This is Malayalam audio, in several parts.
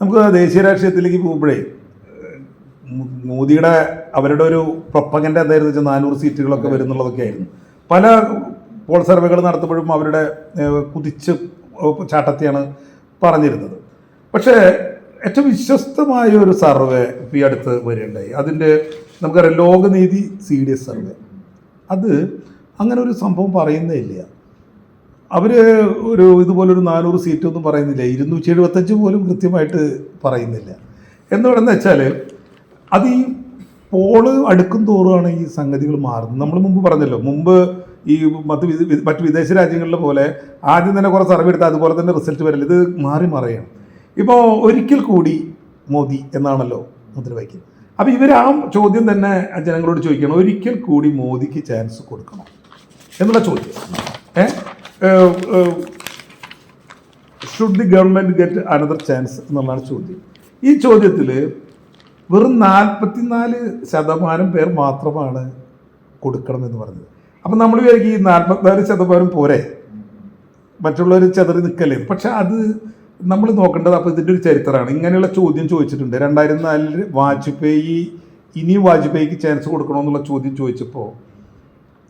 നമുക്ക് ദേശീയ രാഷ്ട്രീയത്തിലേക്ക് പോകുമ്പോഴേ മോദിയുടെ അവരുടെ ഒരു പ്രൊപ്പഗൻഡ എന്തായിരുന്നു വെച്ചാൽ നാനൂറ് സീറ്റുകളൊക്കെ വരുന്നുള്ളതൊക്കെ ആയിരുന്നു. പല പോൾ സർവേകൾ നടത്തുമ്പോഴും അവരുടെ കുതിച്ച് ചാട്ടത്തെയാണ് പറഞ്ഞിരുന്നത്. പക്ഷേ ഏറ്റവും വിശ്വസ്തമായ ഒരു സർവേ ഇപ്പം ഈ അടുത്ത് വരികയുണ്ടായി അതിന്റെ നമുക്കറിയാം Lokniti C D S survey. അത് അങ്ങനെ ഒരു സംഭവം പറയുന്നേ ഇല്ല. അവർ ഒരു ഇതുപോലൊരു നാനൂറ് സീറ്റൊന്നും പറയുന്നില്ല. ഇരുന്നൂറ്റി എഴുപത്തഞ്ച് പോലും കൃത്യമായിട്ട് പറയുന്നില്ല. എന്തുകൊണ്ടെന്ന് വെച്ചാൽ അത് ഈ പോൾ അടുക്കും തോറുമാണ് ഈ സംഗതികൾ മാറുന്നത്. നമ്മൾ മുമ്പ് പറഞ്ഞല്ലോ മുമ്പ് ഈ മറ്റ് മറ്റ് വിദേശ രാജ്യങ്ങളിലെ പോലെ ആദ്യം തന്നെ കുറേ സർവേ എടുത്താൽ അതുപോലെ തന്നെ റിസൾട്ട് വരില്ല. ഇത് മാറി മാറിയാണ്. ഇപ്പോൾ ഒരിക്കൽ കൂടി മോദി എന്നാണല്ലോ മുദ്രാവാക്യം അപ്പോൾ ഇവർ ആ ചോദ്യം തന്നെ ജനങ്ങളോട് ചോദിക്കണം. ഒരിക്കൽ കൂടി മോദിക്ക് ചാൻസ് കൊടുക്കണം? എന്നുള്ള ചോദ്യം. ഏ? Should the government get another chance എന്നുള്ളതാണ് ചോദ്യം. ഈ ചോദ്യത്തിൽ വെറും നാൽപ്പത്തിനാല് ശതമാനം പേർ മാത്രമാണ് കൊടുക്കണം എന്ന് പറഞ്ഞത്. അപ്പം നമ്മൾ വിചാരിക്കും ഈ നാൽപ്പത്തിനാല് ശതമാനം പോരെ. മറ്റുള്ളവർ ചെതറി നിൽക്കല്ലേ പക്ഷെ അത് നമ്മൾ നോക്കേണ്ടത് അപ്പോൾ ഇതിന്റെ ഒരു ചരിത്രമാണ്. ഇങ്ങനെയുള്ള ചോദ്യം ചോദിച്ചിട്ടുണ്ട്. രണ്ടായിരത്തി നാലിൽ വാജ്പേയി ഇനിയും വാജ്പേയിക്ക് ചാൻസ് കൊടുക്കണമെന്നുള്ള ചോദ്യം ചോദിച്ചപ്പോൾ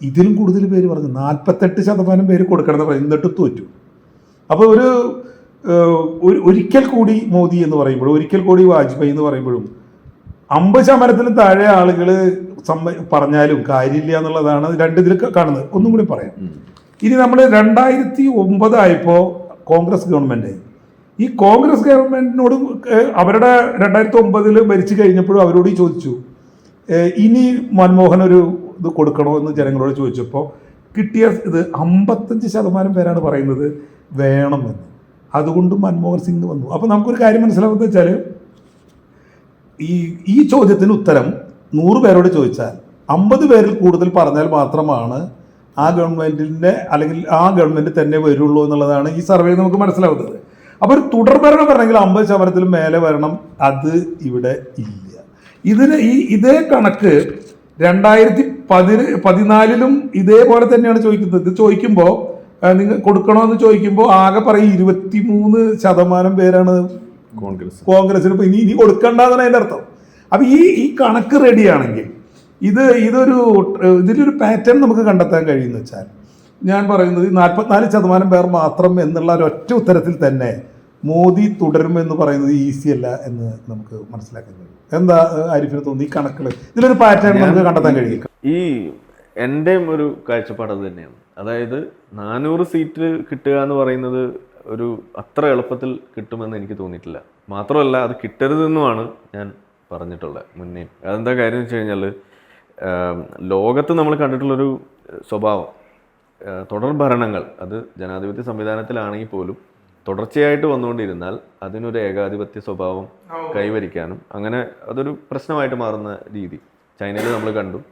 ഇതിലും കൂടുതൽ പേര് പറഞ്ഞു നാൽപ്പത്തെട്ട് ശതമാനം പേര് കൊടുക്കണമെന്ന് പറഞ്ഞു എന്നിട്ട് തോറ്റു. അപ്പോൾ ഒരു ഒരു ഒരിക്കൽ കൂടി മോദി എന്ന് പറയുമ്പോഴും ഒരിക്കൽ കൂടി വാജ്പേയി എന്ന് പറയുമ്പോഴും അമ്പത് ശതമാനത്തിലും താഴെ ആളുകൾ സമ്മ പറഞ്ഞാലും കാര്യമില്ല എന്നുള്ളതാണ് രണ്ട് ഇതിൽ കാണുന്നത്. ഒന്നും കൂടി പറയാം. ഇനി നമ്മൾ രണ്ടായിരത്തി ഒമ്പതായപ്പോൾ കോൺഗ്രസ് ഗവൺമെന്റ് ഈ കോൺഗ്രസ് ഗവൺമെന്റിനോട് അവരുടെ രണ്ടായിരത്തി ഒമ്പതിൽ ഭരിച്ചു കഴിഞ്ഞപ്പോഴും അവരോട് ചോദിച്ചു ഇനി മൻമോഹൻ ഒരു ഇത് കൊടുക്കണോ എന്ന് ജനങ്ങളോട് ചോദിച്ചപ്പോൾ കിട്ടിയ ഇത് അമ്പത്തഞ്ച് ശതമാനം പേരാണ് പറയുന്നത് വേണമെന്ന്. അതുകൊണ്ട് മൻമോഹൻ സിംഗ് വന്നു. അപ്പോൾ നമുക്കൊരു കാര്യം മനസ്സിലാവുന്നത് വെച്ചാൽ ഈ ഈ ചോദ്യത്തിന് ഉത്തരം നൂറ് പേരോട് ചോദിച്ചാൽ അമ്പത് പേരിൽ കൂടുതൽ പറഞ്ഞാൽ മാത്രമാണ് ആ ഗവൺമെന്റിന്റെ അല്ലെങ്കിൽ ആ ഗവൺമെന്റ് തന്നെ വരുള്ളൂ എന്നുള്ളതാണ് ഈ സർവേ നമുക്ക് മനസ്സിലാവുന്നത്. അപ്പോൾ ഒരു തുടർ തുടർഭരണം വരണമെങ്കിൽ അമ്പത് ശതമാനത്തിലും മേലെ വരണം. അത് ഇവിടെ ഇല്ല. ഇതിന് ഈ ഇതേ കണക്ക് രണ്ടായിരത്തി പതി പതിനാലിലും ഇതേപോലെ തന്നെയാണ് ചോദിക്കുന്നത്. ഇത് ചോദിക്കുമ്പോൾ നിങ്ങൾ കൊടുക്കണമെന്ന് ചോദിക്കുമ്പോൾ ആകെ പറയും ഇരുപത്തി മൂന്ന് ശതമാനം പേരാണ് കോൺഗ്രസ്. കോൺഗ്രസിന് ഇനി ഇനി കൊടുക്കണ്ടെന്നാണ് അതിന്റെ അർത്ഥം. അപ്പം ഈ ഈ കണക്ക് റെഡിയാണെങ്കിൽ ഇത് ഇതൊരു ഇതിലൊരു പാറ്റേൺ നമുക്ക് കണ്ടെത്താൻ കഴിയുന്ന വെച്ചാൽ ഞാൻ പറയുന്നത് ഈ നാൽപ്പത്തിനാല് ശതമാനം പേർ മാത്രം എന്നുള്ള ഒരൊറ്റ ഉത്തരത്തിൽ തന്നെ മോദി തുടരുമെന്ന് പറയുന്നത് ഈസി അല്ല എന്ന് നമുക്ക് മനസ്സിലാക്കാൻ കഴിയും. എന്താ ആരിഫിന് തോന്നി ഈ കണക്കുകൾ ഇതിലൊരു പാറ്റേൺ നമുക്ക് കണ്ടെത്താൻ കഴിയും. ഈ എന്റെയും ഒരു കാഴ്ചപ്പാട് അത് തന്നെയാണ്. അതായത് നാനൂറ് സീറ്റ് കിട്ടുക എന്ന് പറയുന്നത് ഒരു അത്ര എളുപ്പത്തിൽ കിട്ടുമെന്ന് എനിക്ക് തോന്നിയിട്ടില്ല. മാത്രമല്ല അത് കിട്ടരുതെന്നുമാണ് ഞാൻ പറഞ്ഞിട്ടുള്ളത് മുന്നേ. അതെന്താ കാര്യം എന്ന് വെച്ച് കഴിഞ്ഞാൽ ലോകത്ത് നമ്മൾ കണ്ടിട്ടുള്ളൊരു സ്വഭാവം തുടർ ഭരണങ്ങൾ അത് ജനാധിപത്യ സംവിധാനത്തിലാണെങ്കിൽ പോലും തുടർച്ചയായിട്ട് വന്നുകൊണ്ടിരുന്നാൽ അതിനൊരു ഏകാധിപത്യ സ്വഭാവം കൈവരിക്കാനും അങ്ങനെ അതൊരു പ്രശ്നമായിട്ട് മാറുന്ന രീതി. ചൈനയിൽ നമ്മൾ കണ്ടു.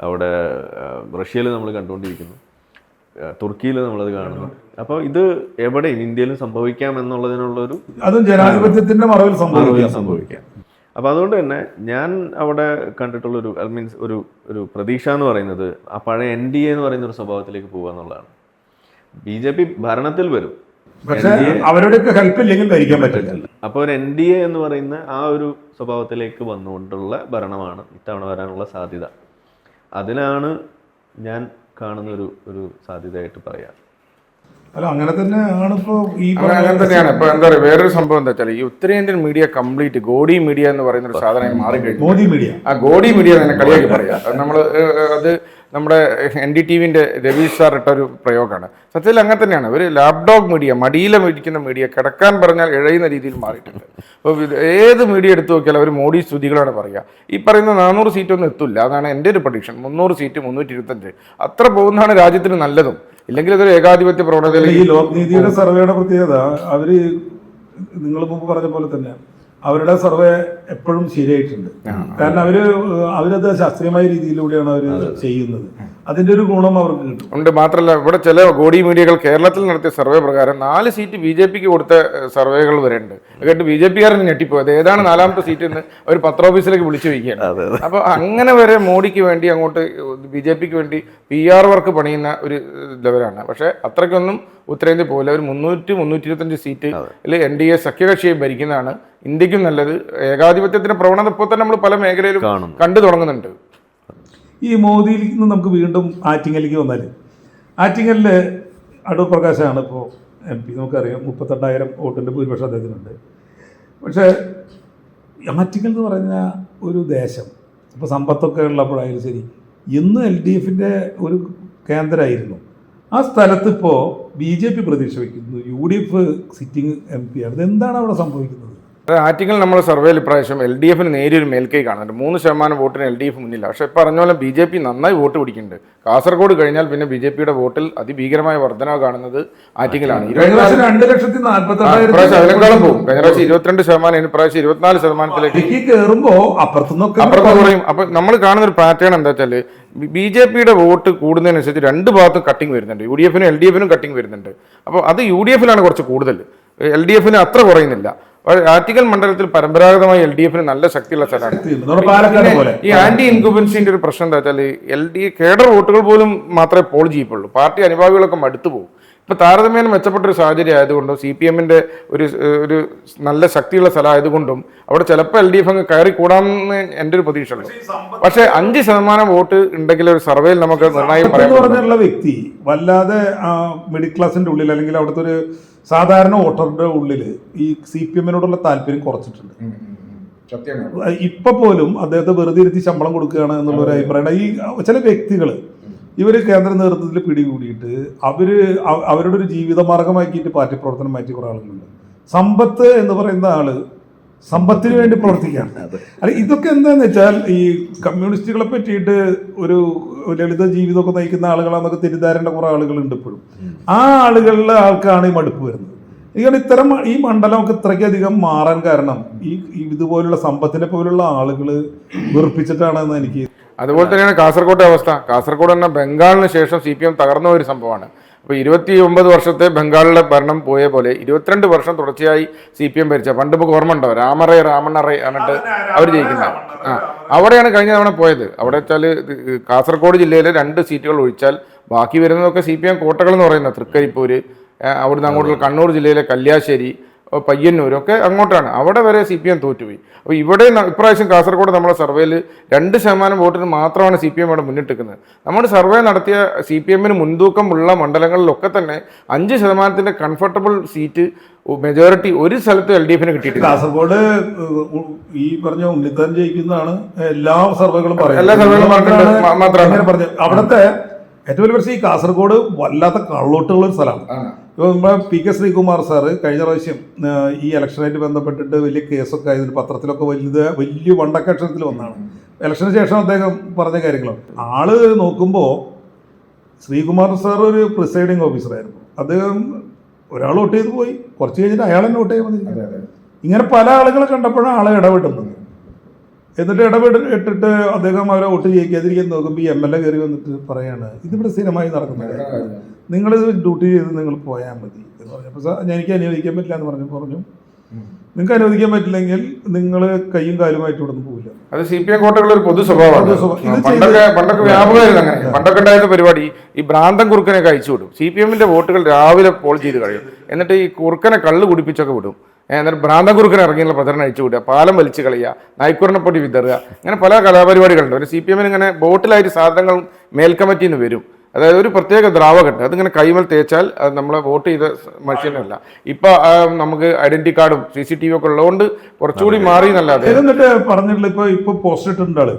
അവിടെ റഷ്യയിൽ നമ്മൾ കണ്ടുകൊണ്ടിരിക്കുന്നു. തുർക്കിയിൽ നമ്മളത് കാണുന്നു. അപ്പോൾ ഇത് എവിടെ ഇന്ത്യയിലും സംഭവിക്കാം എന്നുള്ളതിനുള്ളൊരു അതും ജനാധിപത്യത്തിന്റെ മറവിൽ സംഭവിക്കാം. അപ്പോൾ അതുകൊണ്ട് തന്നെ ഞാൻ അവിടെ കണ്ടിട്ടുള്ളൊരു ഐ മീൻസ് ഒരു ഒരു പ്രതീക്ഷ എന്ന് പറയുന്നത് ആ പഴയ എൻ ഡി എ എന്ന് പറയുന്ന ഒരു സ്വഭാവത്തിലേക്ക് പോകുക എന്നുള്ളതാണ്. ബി ജെ പി ഭരണത്തിൽ വരും. പക്ഷെ അവരുടെയൊക്കെ ഹെൽപ്പ് ഇല്ലെങ്കിൽ ഭരിക്കാൻ പറ്റില്ല. അപ്പോൾ ഒരു എൻ ഡി എ എന്ന് പറയുന്ന ആ ഒരു സ്വഭാവത്തിലേക്ക് വന്നുകൊണ്ടുള്ള ഭരണമാണ് ഇത്തവണ വരാനുള്ള സാധ്യത. അതിനാണ് ഞാൻ കാണുന്ന ഒരു ഒരു സാധ്യതയായിട്ട് പറയാം. അല്ല അങ്ങനെ തന്നെയാണ് ഇപ്പോ ഈ അങ്ങനെ തന്നെയാണ്. ഇപ്പൊ എന്താ പറയുക വേറൊരു സംഭവം എന്താ വെച്ചാൽ ഈ ഉത്തരേന്ത്യൻ മീഡിയ കംപ്ലീറ്റ് ഗോഡി മീഡിയ എന്ന് പറയുന്ന ഒരു സാധനം മാറിക്കഴിഞ്ഞു. മോദി മീഡിയ. ആ ഗോഡി മീഡിയ തന്നെ കളിയാക്കി പറയാം. നമ്മൾ നമ്മൾ അത് നമ്മുടെ എൻ ഡി ടി വിന്റെ രവീഷ് സാർ ഇട്ട ഒരു പ്രയോഗമാണ്. സത്യത്തിൽ അങ്ങനെ തന്നെയാണ്. ഒരു ലാപ്ടോപ്പ് മീഡിയ മടിയിലെ മേടിക്കുന്ന മീഡിയ കിടക്കാൻ പറഞ്ഞാൽ ഇഴയുന്ന രീതിയിൽ മാറിയിട്ടുണ്ട്. അപ്പോൾ ഏത് മീഡിയ എടുത്തു നോക്കിയാൽ അവർ മോഡി സ്തുതികളാണ് പറയുക. ഈ പറയുന്ന നാനൂറ് സീറ്റൊന്നും എത്തില്ല. അതാണ് എന്റെ ഒരു പ്രഡിക്ഷൻ മുന്നൂറ് സീറ്റ് മുന്നൂറ്റി ഇരുപത്തഞ്ച് അത്ര പോകുന്നതാണ് രാജ്യത്തിന് നല്ലതും. ഇല്ലെങ്കിൽ അതൊരു ഏകാധിപത്യ പ്രവണതയിൽ ഈ ലോക്നീതിയുടെ സർവേയുടെ പ്രത്യേകത അവർ നിങ്ങൾ മുമ്പ് പറഞ്ഞ പോലെ തന്നെ അവരുടെ സർവേ എപ്പോഴും ശരിയായിട്ടുണ്ട്. കാരണം അവർ അവരത് ശാസ്ത്രീയമായ രീതിയിലൂടെയാണ് അവർ ചെയ്യുന്നത്. അതിന്റെ ഒരു ഗുണം അവർക്ക് കിട്ടും. ഉണ്ട്. മാത്രമല്ല ഇവിടെ ചില ഗോഡി മീഡിയകൾ കേരളത്തിൽ നടത്തിയ സർവേ പ്രകാരം നാല് സീറ്റ് ബി ജെ പിക്ക് കൊടുത്ത സർവേകൾ വരെ ഉണ്ട്. അത് കേട്ട് ബി ജെ പിക്കാരൻ ഞെട്ടിപ്പോയത് ഏതാണ് നാലാമത്തെ സീറ്റ് എന്ന് അവർ പത്രോഫീസിലേക്ക് വിളിച്ചു വയ്ക്കുകയാണ് അപ്പോൾ അങ്ങനെ വരെ മോഡിക്ക് വേണ്ടി അങ്ങോട്ട് ബി ജെ പിക്ക് വേണ്ടി പി ആർ വർക്ക് പണിയുന്ന ഒരു ലെവലാണ്. പക്ഷേ അത്രയ്ക്കൊന്നും ഉത്തരേന്ത്യ പോലെ ഒരു മുന്നൂറ്റി മുന്നൂറ്റി ഇരുപത്തഞ്ച് സീറ്റ് എൻ ഡി എ സഖ്യകക്ഷിയെ ഭരിക്കുന്നതാണ് ഇന്ത്യക്കും നല്ലത്. ഏകാധിപത്യത്തിന്റെ പ്രവണത ഇപ്പോൾ തന്നെ നമ്മൾ പല മേഖലയിലും. കണ്ടു തുടങ്ങുന്നുണ്ട്. ഈ മോദിയിൽ നിന്ന് നമുക്ക് വീണ്ടും ആറ്റിങ്ങലിലേക്ക് വന്നാൽ ആറ്റിങ്ങലിൽ അടൂർ പ്രകാശാണ് ഇപ്പോൾ എം പി. നമുക്കറിയാം മുപ്പത്തെട്ടായിരം വോട്ടിന്റെ ഭൂരിപക്ഷം അദ്ദേഹത്തിനുണ്ട്. പക്ഷേ ആറ്റിങ്ങൽ എന്ന് പറഞ്ഞ ഒരു ദേശം ഇപ്പോൾ സമ്പത്തൊക്കെ ഉള്ളപ്പോഴായാലും ശരി ഇന്ന് എൽ ഡി എഫിന്റെ ഒരു കേന്ദ്രമായിരുന്നു. ആ സ്ഥലത്ത് ഇപ്പോൾ ബി ജെ പി പ്രതീക്ഷ വയ്ക്കുന്നു U D F sitting M P ആണ്. ഇതെന്താണ് അവിടെ സംഭവിക്കുന്നത്? ആറ്റിങ്ങൽ നമ്മൾ സർവേയിൽ ഇപ്രാവശ്യം എൽ ഡി എഫിന് നേരിയൊരു മേൽക്കൈ കാണുന്നുണ്ട് മൂന്ന് ശതമാനം വോട്ടിന് എൽ ഡി എഫ് മുന്നില്ല. പക്ഷേ പറഞ്ഞ പോലെ ബി ജെ പി നന്നായി വോട്ട് പിടിക്കുന്നുണ്ട്. കാസർഗോഡ് കഴിഞ്ഞാൽ പിന്നെ ബി ജെ പിയുടെ വോട്ടിൽ അതിഭീകരമായ വർധനവ് കാണുന്നത് ആറ്റിങ്ങലാണ്. അതിനേക്കാളും പോകും. കഴിഞ്ഞ പ്രാവശ്യം ഇരുപത്തിരണ്ട് ശതമാനം ഇനി ഇപ്രാവശ്യം ഇരുപത്തിനാല് ശതമാനത്തിലേക്ക് കയറുമ്പോൾ അപ്പുറത്ത് കുറയും. അപ്പൊ നമ്മൾ കാണുന്ന ഒരു പാറ്റേൺ എന്താ വെച്ചാൽ ബി ജെ പിയുടെ വോട്ട് കൂടുന്നതിനനുസരിച്ച് രണ്ട് ഭാഗത്തും കട്ടിങ് വരുന്നുണ്ട്. യു ഡി എഫിനും എൽ ഡി എഫിനും കട്ടിങ് വരുന്നുണ്ട്. അപ്പോൾ അത് യു ഡി എഫിലാണ് കുറച്ച് കൂടുതൽ. എൽ ഡി എഫിന് അത്ര കുറയുന്നില്ല. ആറ്റിക്കൽ മണ്ഡലത്തിൽ പരമ്പരാഗതമായി എൽ ഡി എഫിന് നല്ല ശക്തിയുള്ള സ്ഥലമാണ്. നമ്മുടെ പാലക്കാട് പോലെ. ഈ ആന്റി ഇൻകുബൻസിന്റെ ഒരു പ്രശ്നം എന്താ വെച്ചാൽ എൽ ഡി കേഡർ വോട്ടുകൾ പോലും മാത്രമേ പോൾ ചെയ്യപ്പെടുള്ളൂ പാർട്ടി അനുഭാവികളൊക്കെ മടുത്തു പോകും. ഇപ്പൊ താരതമ്യേന മെച്ചപ്പെട്ട ഒരു സാഹചര്യം ആയതുകൊണ്ടും സി പി എമ്മിന്റെ ഒരു ഒരു നല്ല ശക്തിയുള്ള സ്ഥലം ആയതുകൊണ്ടും അവിടെ ചിലപ്പോൾ എൽ ഡി എഫ് അങ്ങ് കയറി കൂടാമെന്ന് എന്റെ ഒരു പ്രതീക്ഷ ഉള്ളൂ പക്ഷേ അഞ്ച് ശതമാനം വോട്ട് ഉണ്ടെങ്കിൽ ഒരു സർവേയിൽ നമുക്ക് നിർണായകം എന്ന് പറയാൻ പറ്റും. പറഞ്ഞുള്ള വ്യക്തി വല്ലാതെ മിഡിൽ ക്ലാസിന്റെ ഉള്ളിൽ അല്ലെങ്കിൽ അവിടുത്തെ ഒരു സാധാരണ വോട്ടറുടെ ഉള്ളിൽ ഈ സി പി എമ്മിനോടുള്ള താല്പര്യം കുറച്ചിട്ടുണ്ട്. ഇപ്പൊ പോലും അദ്ദേഹത്തെ വെറുതെ ഇരുത്തി ശമ്പളം കൊടുക്കുകയാണ് എന്നുള്ള ഒരു അഭിപ്രായമാണ് ഈ ചില വ്യക്തികൾ ഇവർ കേന്ദ്ര നേതൃത്വത്തിൽ പിടികൂടിയിട്ട് അവർ അവരുടെ ഒരു ജീവിത മാർഗമാക്കിയിട്ട് പാർട്ടി പ്രവർത്തനം മാറ്റി കുറെ ആളുകളുണ്ട്. സമ്പത്ത് എന്ന് പറയുന്ന ആൾ സമ്പത്തിന് വേണ്ടി പ്രവർത്തിക്കുകയാണ് അല്ല ഇതൊക്കെ എന്താന്ന് വെച്ചാൽ ഈ കമ്മ്യൂണിസ്റ്റുകളെ പറ്റിയിട്ട് ഒരു ലളിത ജീവിതമൊക്കെ നയിക്കുന്ന ആളുകളാന്നൊക്കെ തെറ്റിദ്ധാരേണ്ട കുറെ ആളുകളുണ്ട് ഇപ്പോഴും. ആ ആളുകളിലെ ആൾക്കാണ് ഈ മടുപ്പ് വരുന്നത്. ഇങ്ങനെ ഇത്തരം ഈ മണ്ഡലമൊക്കെ ഇത്രയ്ക്കധികം മാറാൻ കാരണം ഈ ഈ ഇതുപോലുള്ള സമ്പത്തിനെ പോലുള്ള ആളുകൾ വെറുപ്പിച്ചിട്ടാണെന്ന് എനിക്ക് അതുപോലെ തന്നെയാണ് കാസർഗോട്ടെ അവസ്ഥ. കാസർഗോഡ് എന്ന ബംഗാളിന് ശേഷം സി പി എം തകർന്ന ഒരു സംഭവമാണ്. അപ്പോൾ ഇരുപത്തി ഒമ്പത് വർഷത്തെ ബംഗാളിലെ ഭരണം പോയ പോലെ ഇരുപത്തിരണ്ട് വർഷം തുടർച്ചയായി സി പി എം ഭരിച്ച. പണ്ട് നമുക്ക് ഓർമ്മ ഉണ്ടോ രാമറേ രാമണ്ണറേ എന്നിട്ട് അവർ ജയിക്കുന്നത്. ആ. അവിടെയാണ് കഴിഞ്ഞ തവണ പോയത്. അവിടെ വെച്ചാൽ കാസർഗോഡ് ജില്ലയിലെ രണ്ട് സീറ്റുകൾ ഒഴിച്ചാൽ ബാക്കി വരുന്നതൊക്കെ സി പി എം കോട്ടകൾ എന്ന് പറയുന്ന തൃക്കരിപ്പൂര് അവിടുന്ന് അങ്ങോട്ടുള്ള കണ്ണൂർ ജില്ലയിലെ കല്യാശ്ശേരി ഒക്കെ അങ്ങോട്ടാണ്. അവിടെ വരെ സി പി എം തോറ്റുപോയി. അപ്പോൾ ഇവിടെ ഇപ്രാവശ്യം കാസർഗോഡ് നമ്മുടെ സർവേയിൽ രണ്ട് ശതമാനം വോട്ടിന് മാത്രമാണ് സി പി എം ഇവിടെ മുന്നിട്ടിരിക്കുന്നത്. നമ്മുടെ സർവേ നടത്തിയ സി പി എമ്മിന് മുൻതൂക്കമുള്ള മണ്ഡലങ്ങളിലൊക്കെ തന്നെ അഞ്ച് ശതമാനത്തിന്റെ കംഫർട്ടബിൾ സീറ്റ് മെജോറിറ്റി ഒരു സ്ഥലത്ത് എൽ ഡി എഫിന് കിട്ടിയിട്ടില്ല. കാസർഗോഡ് ഈ പറഞ്ഞ ഉണ്ണിത്താൻ ജയിക്കുന്നതാണ് എല്ലാ സർവേകളും പറയുന്നത്. എല്ലാ സർവേകളും. മാത്രമാണ്. അവിടുത്തെ ഏറ്റവും വലിയ പ്രശ്നം ഈ കാസർഗോഡ് വല്ലാത്ത കള്ളോട്ടുള്ള ഒരു സ്ഥലമാണ് ഇപ്പൊ നമ്മുടെ പി കെ ശ്രീകുമാർ സാറ് കഴിഞ്ഞ പ്രാവശ്യം ഈ ഇലക്ഷനായിട്ട് ബന്ധപ്പെട്ടിട്ട് വലിയ കേസൊക്കെ ആയതിന് പത്രത്തിലൊക്കെ വലുത് വലിയ വണ്ടക്കക്ഷരത്തിൽ വന്നാണ്. ഇലക്ഷന് ശേഷം അദ്ദേഹം പറഞ്ഞ കാര്യങ്ങളാണ് ആൾ നോക്കുമ്പോൾ ശ്രീകുമാർ സാർ ഒരു പ്രിസൈഡിങ് ഓഫീസറായിരുന്നു അദ്ദേഹം ഒരാൾ വോട്ട് ചെയ്ത് പോയി. കുറച്ച് കഴിഞ്ഞിട്ട് അയാൾ തന്നെ വോട്ട് ചെയ്യാൻ ഇങ്ങനെ പല ആളുകളെ കണ്ടപ്പോഴാണ് ആളെ ഇടപെട്ടുന്നത് എന്നിട്ട് ഇടപെട്ട് ഇട്ടിട്ട് അദ്ദേഹം അവരെ വോട്ട് ചെയ്യിക്കാതിരിക്കാൻ നോക്കുമ്പോൾ ഈ എം എൽ എ കയറി വന്നിട്ട് പറയാണ് ഇതിവിടെ സ്ഥിരമായി നടക്കുന്നത് നിങ്ങൾ ഡ്യൂട്ടി ചെയ്ത് നിങ്ങൾ പോയാൽ മതി എന്ന് പറഞ്ഞപ്പോൾ സാർ ഞാൻ എനിക്ക് അനുവദിക്കാൻ പറ്റില്ല എന്ന് പറഞ്ഞു പറഞ്ഞു. നിങ്ങൾക്ക് അനുവദിക്കാൻ പറ്റില്ലെങ്കിൽ നിങ്ങൾ കൈയും കാലുമായിട്ട് ഇവിടെ നിന്ന് പോവില്ല. അത് സി പി എം കോട്ടകളിൽ ഒരു പൊതു സ്വഭാവമാണ്. പണ്ടൊക്കെ പണ്ടൊക്കെ വ്യാപകമായിരുന്നു അങ്ങനെ. പണ്ടൊക്കെ ഉണ്ടായിരുന്ന പരിപാടി ഈ ഭ്രാന്തൻ കുറുക്കനൊക്കെ കഴിച്ചു വിടും. സി പി എമ്മിന്റെ വോട്ടുകൾ രാവിലെ പോൾ ചെയ്ത് കഴിയും എന്നിട്ട് ഈ കുറുക്കനെ കള്ള് കുടിപ്പിച്ചൊക്കെ വിടും. എന്നിട്ട് ഭ്രാന്തൻ കുറുക്കൻ ഇറങ്ങിയുള്ള പ്രചരണം അഴിച്ചു വിടുക പാലം വലിച്ചു കളയുക നായ്ക്കുറിനെ പൊട്ടി വിതറുക. അങ്ങനെ പല കലാപരിപാടികളുണ്ട്. ഒരു സി പി എമ്മിന് ഇങ്ങനെ ബോട്ടിലായിട്ട് സാധനങ്ങൾ മേൽക്കമ്മറ്റിന്ന് വരും. അതായത് ഒരു പ്രത്യേക ദ്രാവകമുണ്ട്. അതിങ്ങനെ കൈമൽ തേച്ചാൽ അത് നമ്മളെ വോട്ട് ചെയ്ത മനുഷ്യനല്ല. ഇപ്പൊ നമുക്ക് ഐഡന്റി കാർഡും സി സി ടി വി ഒക്കെ ഉള്ളതുകൊണ്ട് കുറച്ചുകൂടി മാറി എന്നല്ലാതെ. എന്നിട്ട് പറഞ്ഞിട്ടുള്ള ഇപ്പൊ ഇപ്പൊ പോസ്റ്റ് ഇട്ടിട്ടുണ്ട് ആൾ.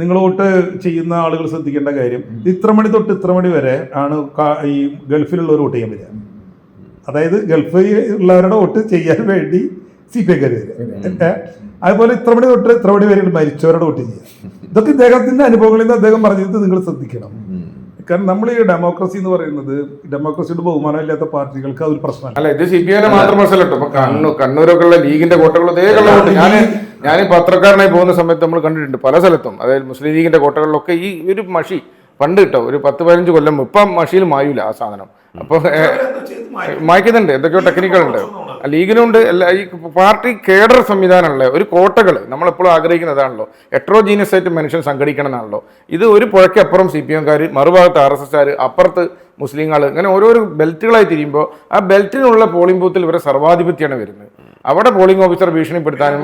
നിങ്ങൾ വോട്ട് ചെയ്യുന്ന ആളുകൾ ശ്രദ്ധിക്കേണ്ട കാര്യം ഇത്ര മണി തൊട്ട് ഇത്ര മണി വരെ ആണ് ഈ ഗൾഫിലുള്ളവർ വോട്ട് ചെയ്യാൻ വരിക. അതായത് ഗൾഫിൽ ഉള്ളവരുടെ വോട്ട് ചെയ്യാൻ വേണ്ടി സി പി ഐക്കാർ വരിക. അതുപോലെ ഇത്ര മണി തൊട്ട് ഇത്ര മണി വരെ മരിച്ചവരുടെ വോട്ട് ചെയ്യുക. ഇതൊക്കെ ഇദ്ദേഹത്തിന്റെ അനുഭവങ്ങളിൽ നിന്ന് അദ്ദേഹം പറഞ്ഞത് നിങ്ങൾ ശ്രദ്ധിക്കണം. കാരണം നമ്മൾ ഈ ഡെമോക്രസി എന്ന് പറയുന്നത് ഡെമോക്രസിയുടെ ബഹുമാനം ഇല്ലാത്ത പാർട്ടികൾക്ക് അതൊരു പ്രശ്നമല്ല. അല്ല ഇത് സി പി ഐ മാത്രം പ്രശ്നമല്ല കേട്ടോ. കണ്ണൂർ കണ്ണൂരൊക്കെ ഉള്ള ലീഗിന്റെ കോട്ടകൾ ഇതേ കള്ളവോട്ട് ഞാൻ ഞാൻ പത്രക്കാരനായി പോകുന്ന സമയത്ത് നമ്മൾ കണ്ടിട്ടുണ്ട് പല സ്ഥലത്തും. അതായത് മുസ്ലിം ലീഗിന്റെ കോട്ടകളിലൊക്കെ ഈ ഒരു മഷി പണ്ട് കിട്ടോ ഒരു പത്ത് പതിനഞ്ച് കൊല്ലം. ഇപ്പം മഷിയിൽ മായൂല ആ സാധനം. അപ്പൊ മായ്ക്കുന്നുണ്ട്. എന്തൊക്കെയോ ടെക്നിക്കൽ ഉണ്ട് ലീഗിനുണ്ട് എല്ലാ ഈ പാർട്ടി കേഡർ സംവിധാനമുള്ള ഒരു കോട്ടകൾ നമ്മളെപ്പോഴും ആഗ്രഹിക്കുന്നതാണല്ലോ. എട്രോജീനിയസ് ആയിട്ട് മനുഷ്യൻ സംഘടിക്കണം എന്നാണല്ലോ ഇത് ഒരു പുഴയ്ക്കപ്പുറം സി പി എംകാർ മറുഭാഗത്ത് ആർ എസ് എസ്കാർ അപ്പുറത്ത് മുസ്ലിങ്ങൾ ഇങ്ങനെ ഓരോരോ ബെൽറ്റുകളായി തിരിയുമ്പോൾ ആ ബെൽറ്റിനുള്ള പോളിംഗ് ബൂത്തിൽ ഇവരെ സർവാധിപത്യമാണ് വരുന്നത്. അവിടെ പോളിംഗ് ഓഫീസർ ഭീഷണിപ്പെടുത്താനും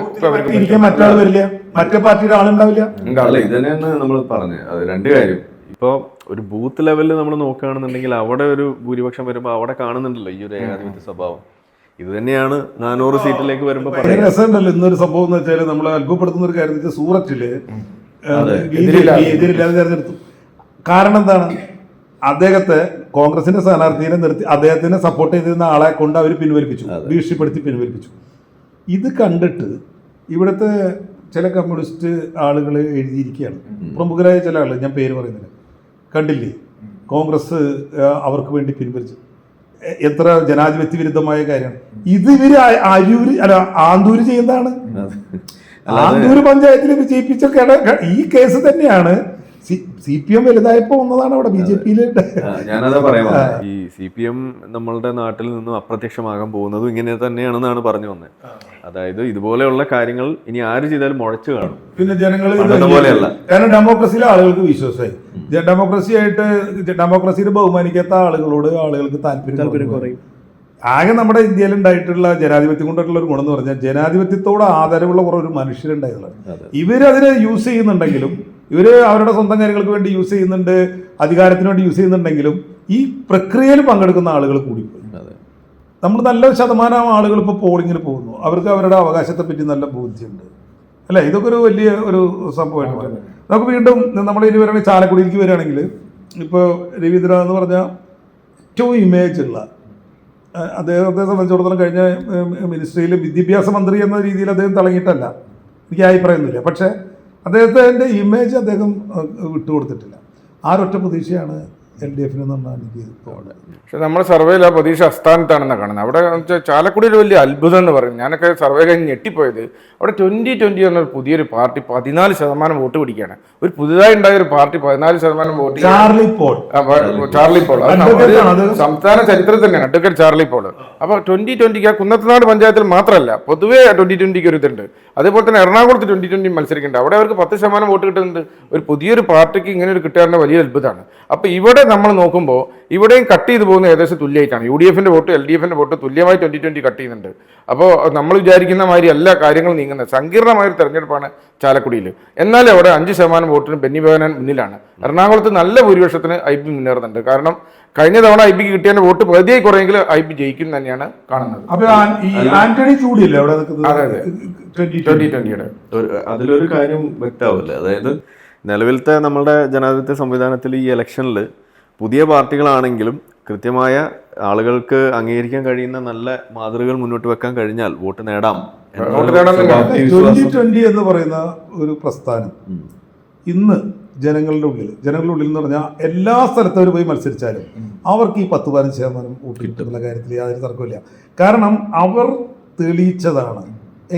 മറ്റേ പാർട്ടിയുടെ ആളുണ്ടാവില്ല. അല്ല ഉണ്ടാവില്ല. ഇത് തന്നെയാണ് നമ്മൾ പറഞ്ഞത്. അത് രണ്ട് കാര്യം. ഇപ്പൊ ഒരു ബൂത്ത് ലെവലിൽ നമ്മൾ നോക്കുകയാണെന്നുണ്ടെങ്കിൽ അവിടെ ഒരു ഭൂരിപക്ഷം വരുമ്പോൾ അവിടെ കാണുന്നുണ്ടല്ലോ ഈ ഒരു ഏകാധിപത്യ സ്വഭാവം. ഇത് തന്നെയാണ് നാനൂറ് സീറ്റിലേക്ക് വരുമ്പോൾ രസമുണ്ടല്ലോ ഇന്നൊരു സംഭവം എന്ന് വെച്ചാൽ നമ്മളെ അത്ഭുതപ്പെടുത്തുന്ന ഒരു കാര്യം സൂറത്തിൽ വെച്ചാൽ സൂററ്റിൽ എതിരില്ലാതെ തെരഞ്ഞെടുത്തു. കാരണം എന്താണ്? അദ്ദേഹത്തെ കോൺഗ്രസിന്റെ സ്ഥാനാർത്ഥിയെ നിർത്തി അദ്ദേഹത്തിനെ സപ്പോർട്ട് ചെയ്തിരുന്ന ആളെ കൊണ്ട് അവർ പിൻവലിപ്പിച്ചു ഭീഷണിപ്പെടുത്തി പിൻവലിപ്പിച്ചു. ഇത് കണ്ടിട്ട് ഇവിടുത്തെ ചില കമ്മ്യൂണിസ്റ്റ് ആളുകൾ എഴുതിയിരിക്കുകയാണ്. പ്രമുഖരായ ചില ആളുകൾ ഞാൻ പേര് പറയുന്നില്ല കണ്ടില്ലേ? കോൺഗ്രസ് അവർക്ക് വേണ്ടി പിൻവലിച്ചു. എത്ര ജനാധിപത്യ വിരുദ്ധമായ കാര്യമാണ്. ഇത് ഇവർ അരൂര് അല്ല ആന്തൂര് ചെയ്യുന്നതാണ്. ആന്തൂര് പഞ്ചായത്തിൽ വിജയിപ്പിച്ച ഈ കേസ് തന്നെയാണ് സി പി എം വലുതായപ്പോ വന്നതാണ് അവിടെ ബി ജെ പിയിൽ ഞാനതാ പറയാൻ ഈ സി പി എം നമ്മളുടെ നാട്ടിൽ നിന്നും അപ്രത്യക്ഷമാകാൻ പോകുന്നതും ഇങ്ങനെ തന്നെയാണെന്നാണ് പറഞ്ഞു വന്നത് അതായത് ഇതുപോലെയുള്ള കാര്യങ്ങൾ ഇനി ആര് ചെയ്താലും മുഴച്ചു കാണും. പിന്നെ ജനങ്ങൾ പോലെയല്ല. കാരണം ഡെമോക്രസിയിലെ ആളുകൾക്ക് വിശ്വാസമായി ഡെമോക്രസി ആയിട്ട് ഡെമോക്രസിയിൽ ബഹുമാനിക്കാത്ത ആളുകളോട് ആളുകൾക്ക് താല്പര്യം കുറയും. ആകെ നമ്മുടെ ഇന്ത്യയിൽ ഉണ്ടായിട്ടുള്ള ജനാധിപത്യം കൊണ്ടുള്ള ഒരു ഗുണം എന്ന് പറഞ്ഞാൽ ജനാധിപത്യത്തോട് ആദരവുള്ള കുറേ ഒരു മനുഷ്യരുണ്ടായിരുന്നത് ഇവരതിനെ യൂസ് ചെയ്യുന്നുണ്ടെങ്കിലും ഇവർ അവരുടെ സ്വന്തം കാര്യങ്ങൾക്ക് വേണ്ടി യൂസ് ചെയ്യുന്നുണ്ട് അധികാരത്തിന് വേണ്ടി യൂസ് ചെയ്യുന്നുണ്ടെങ്കിലും ഈ പ്രക്രിയയിൽ പങ്കെടുക്കുന്ന ആളുകൾ കൂടിപ്പോയി. നമ്മൾ നല്ല ശതമാനം ആളുകൾ ഇപ്പോൾ പോളിങ്ങിന് പോകുന്നു. അവർക്ക് അവരുടെ അവകാശത്തെ പറ്റി നല്ല ബോധ്യമുണ്ട്. അല്ലേ? ഇതൊക്കെ ഒരു വലിയ ഒരു സംഭവമായിട്ട് നമുക്ക് വീണ്ടും നമ്മൾ ഇനി വരികയാണെങ്കിൽ ചാലക്കുടിയിലേക്ക് വരികയാണെങ്കിൽ ഇപ്പോൾ രവീന്ദ്ര എന്ന് പറഞ്ഞ ഏറ്റവും ഇമേജ് ഉള്ള അദ്ദേഹത്തെ സംബന്ധിച്ചിടത്തോളം കഴിഞ്ഞ മിനിസ്ട്രിയിൽ വിദ്യാഭ്യാസ മന്ത്രി എന്ന രീതിയിൽ അദ്ദേഹം തിളങ്ങിയിട്ടല്ല. എനിക്ക് അഭിപ്രായമൊന്നുമില്ല പക്ഷേ അദ്ദേഹത്തിന്റെ ഇമേജ് അദ്ദേഹം വിട്ടുകൊടുത്തിട്ടില്ല. ആ പ്രതീക്ഷയാണ് എൽ ഡി എഫിന് എന്നാണ് എനിക്ക് തോന്നുന്നത് പക്ഷെ നമ്മുടെ സർവേയിൽ ആ പ്രതീക്ഷ അസ്ഥാനത്താണെന്നാണ് കാണുന്നത്. അവിടെ ചാലക്കുടിയിൽ വലിയ അത്ഭുതം എന്ന് പറയും ഞാനൊക്കെ സർവേ കഴിഞ്ഞ് ഞെട്ടിപ്പോയത് അവിടെ ട്വന്റി ട്വന്റി എന്നൊരു പുതിയൊരു പാർട്ടി പതിനാല് ശതമാനം വോട്ട് പിടിക്കുകയാണ്. ഒരു പുതുതായി ഉണ്ടായ ഒരു പാർട്ടി പതിനാല് ശതമാനം vote Charlie Paul. Charlie Paul. സംസ്ഥാന ചരിത്രത്തിൽ തന്നെയാണ് അഡ്വക്കേറ്റ് ചാർലി പോൾ. അപ്പോൾ ട്വന്റി ട്വന്റിക്ക് ആ കുന്നത്തനാട് പഞ്ചായത്തിൽ മാത്രമല്ല പൊതുവേ ട്വന്റി ട്വന്റിക്ക് ഒരു ഇതുണ്ട്. അതേപോലെ തന്നെ എറണാകുളത്ത് ട്വന്റി ട്വന്റി മത്സരിക്കുന്നുണ്ട്. അവിടെ അവർക്ക് പത്ത് ശതമാനം വോട്ട് കിട്ടുന്നുണ്ട്. ഒരു പുതിയൊരു പാർട്ടിക്ക് ഇങ്ങനെ ഒരു കിട്ടുക വലിയ അത്ഭുതമാണ്. അപ്പോൾ ഇവിടെ നമ്മൾ നോക്കുമ്പോൾ ഇവിടെയും കട്ട് ചെയ്തു പോകുന്ന ഏകദേശം തുല്യമായിട്ടാണ്. യു ഡി എഫിന്റെ വോട്ട് എൽ ഡി എഫിന്റെ വോട്ട് തുല്യമായി ട്വന്റി ട്വന്റി കട്ട് ചെയ്യുന്നുണ്ട്. അപ്പോൾ നമ്മൾ വിചാരിക്കുന്ന മാതിരി എല്ലാ കാര്യങ്ങളും നീങ്ങുന്നത് സങ്കീർണമായ ഒരു തെരഞ്ഞെടുപ്പാണ് ചാലക്കുടിയിൽ എന്നാലും അവിടെ അഞ്ച് ശതമാനം വോട്ടിന് ബെന്നി ബഹനാൻ മുന്നിലാണ്. എറണാകുളത്ത് നല്ല ഭൂരിപക്ഷത്തിന് ഐ പി മുന്നേറുന്നുണ്ട്. കാരണം കഴിഞ്ഞ തവണ ഐ പിക്ക് കിട്ടിയതിന്റെ വോട്ട് പകുതിയായി കുറെയെങ്കിലും ഐ പി ജയിക്കും തന്നെയാണ് കാണുന്നത്. അതിലൊരു കാര്യം വ്യക്തമാവില്ല. അതായത് നിലവിലത്തെ നമ്മുടെ ജനാധിപത്യ സംവിധാനത്തിൽ ഈ ഇലക്ഷനിൽ പുതിയ പാർട്ടികളാണെങ്കിലും കൃത്യമായ ആളുകൾക്ക് അംഗീകരിക്കാൻ കഴിയുന്ന നല്ല മാതൃകകൾ മുന്നോട്ട് വെക്കാൻ കഴിഞ്ഞാൽ വോട്ട് നേടാം ട്വന്റി ട്വന്റി എന്ന് പറയുന്ന ഒരു പ്രസ്ഥാനം. ഇന്ന് ജനങ്ങളുടെ ഉള്ളിൽ ജനങ്ങളുടെ ഉള്ളിൽ എന്ന് പറഞ്ഞാൽ എല്ലാ സ്ഥലത്തും അവർ പോയി മത്സരിച്ചാലും അവർക്ക് ഈ പത്ത് പതിനഞ്ച് ശതമാനം വോട്ട് കിട്ടുന്ന കാര്യത്തിൽ യാതൊരു തർക്കമില്ല കാരണം അവർ തെളിയിച്ചതാണ്.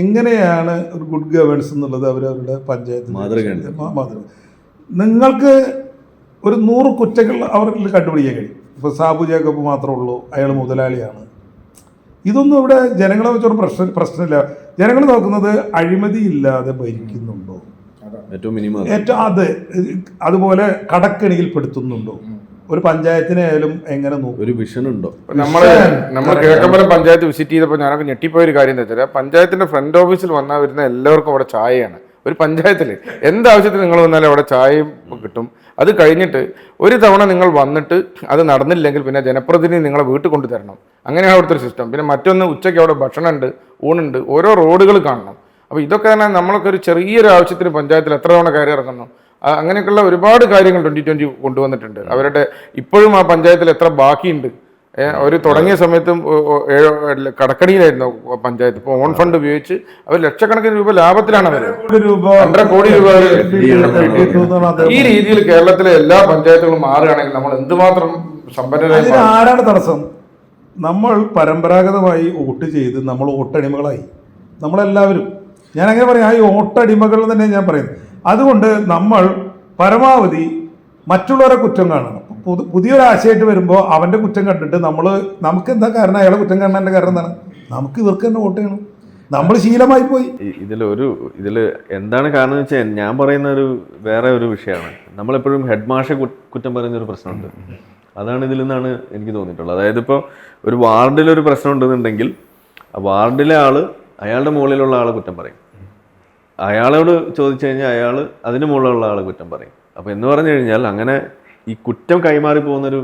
എങ്ങനെയാണ് ഒരു ഗുഡ് ഗവേൺസ് എന്നുള്ളത് അവർ അവരുടെ പഞ്ചായത്ത് മാതൃക. നിങ്ങൾക്ക് ഒരു നൂറ് കുറ്റങ്ങൾ അവരിൽ കണ്ടുപിടിക്കാൻ കഴിയും. ഇപ്പോൾ സാബു ജേക്കബ് മാത്രമേ ഉള്ളൂ അയാൾ മുതലാളിയാണ്. ഇതൊന്നും ഇവിടെ ജനങ്ങളെ വെച്ചൊരു പ്രശ്നം പ്രശ്നമില്ല. ജനങ്ങൾ നോക്കുന്നത് അഴിമതി ഇല്ലാതെ ഭരിക്കുന്നുണ്ടോ? ഏറ്റവും മിനിമം ഏറ്റവും അത് അതുപോലെ കടക്കെണിയിൽ പെടുത്തുന്നുണ്ടോ ഒരു പഞ്ചായത്തിനെ ആയാലും എങ്ങനെ നോക്കും? ഒരു വിഷൻ ഉണ്ടോ? നമ്മൾ നമ്മൾ കിഴക്കമ്പലം പഞ്ചായത്ത് വിസിറ്റ് ചെയ്തപ്പോൾ ഞാനൊക്കെ ഞെട്ടിപ്പോയ ഒരു കാര്യം എന്താ വെച്ചാൽ പഞ്ചായത്തിന്റെ ഫ്രണ്ട് ഓഫീസിൽ വന്നാൽ വരുന്ന എല്ലാവർക്കും അവിടെ ചായയാണ്. ഒരു പഞ്ചായത്തിൽ എന്താവശ്യത്തിന് നിങ്ങൾ വന്നാലും അവിടെ ചായയും കിട്ടും. അത് കഴിഞ്ഞിട്ട് ഒരു തവണ നിങ്ങൾ വന്നിട്ട് അത് നടന്നില്ലെങ്കിൽ പിന്നെ ജനപ്രതിനിധി നിങ്ങളെ വീട്ടിൽ കൊണ്ടു തരണം അങ്ങനെയാണ് അവിടുത്തെ ഒരു സിസ്റ്റം പിന്നെ മറ്റൊന്ന് ഉച്ചയ്ക്ക് അവിടെ ഭക്ഷണമുണ്ട് ഊണുണ്ട് ഓരോ റോഡുകൾ കാണണം. അപ്പോൾ ഇതൊക്കെ തന്നെ നമ്മളൊക്കെ ഒരു ചെറിയൊരു ആവശ്യത്തിന് പഞ്ചായത്തിൽ എത്ര തവണ കയറി ഇറങ്ങുന്നു? അങ്ങനെയൊക്കെയുള്ള ഒരുപാട് കാര്യങ്ങൾ ട്വന്റി ട്വന്റി കൊണ്ടുവന്നിട്ടുണ്ട്. അവരുടെ ഇപ്പോഴും ആ പഞ്ചായത്തിൽ എത്ര ബാക്കിയുണ്ട്? അവർ തുടങ്ങിയ സമയത്തും ഏഴോ കടക്കണിയിലായിരുന്നു പഞ്ചായത്ത്. ഇപ്പോൾ ഓൺ ഫണ്ട് ഉപയോഗിച്ച് അവർ ലക്ഷക്കണക്കിന് രൂപ ലാഭത്തിലാണ് അവർ രണ്ടര കോടി രൂപ ഈ രീതിയിൽ കേരളത്തിലെ എല്ലാ പഞ്ചായത്തുകളും മാറുകയാണെങ്കിൽ നമ്മൾ എന്തുമാത്രം സമ്പന്നരായി. ആരാണ് തടസ്സം? നമ്മൾ പരമ്പരാഗതമായി വോട്ട് ചെയ്ത് നമ്മൾ വോട്ടടിമകളായി. നമ്മളെല്ലാവരും. ഞാൻ അങ്ങനെ പറയാം ഈ വോട്ടടിമകൾ തന്നെ ഞാൻ പറയുന്നത് അതുകൊണ്ട് നമ്മൾ പരമാവധി മറ്റുള്ളവരെ കുറ്റം കാണണം. പുതു പുതിയൊരു ആശയമായിട്ട് വരുമ്പോൾ അവന്റെ കുറ്റം കണ്ടിട്ട് നമ്മൾ നമുക്ക് എന്താ കാരണം? അയാളെ കുറ്റം കാണാന്റെ കാരണം എന്താണ്? നമുക്ക് ഇവർക്ക് തന്നെ വോട്ട് ചെയ്യണം. നമ്മൾ ശീലമായി പോയി. ഇതിലൊരു ഇതിൽ എന്താണ് കാരണം എന്ന് വെച്ചാൽ ഞാൻ പറയുന്ന ഒരു വേറെ ഒരു വിഷയമാണ്. നമ്മളെപ്പോഴും ഹെഡ് മാഷെ കുറ്റം പറയുന്ന ഒരു പ്രശ്നമുണ്ട്. അതാണ് ഇതിൽ നിന്നാണ് എനിക്ക് തോന്നിയിട്ടുള്ളത്. അതായത് ഇപ്പോൾ ഒരു വാർഡിലൊരു പ്രശ്നം ഉണ്ടെന്നുണ്ടെങ്കിൽ വാർഡിലെ ആൾ അയാളുടെ മുകളിലുള്ള ആളെ കുറ്റം പറയും. അയാളോട് ചോദിച്ചു കഴിഞ്ഞാൽ അയാൾ അതിന് മുകളിലുള്ള ആളെ കുറ്റം പറയും. അപ്പോൾ എന്ന് പറഞ്ഞു കഴിഞ്ഞാൽ അങ്ങനെ ഈ കുറ്റം കൈമാറി പോകുന്നൊരു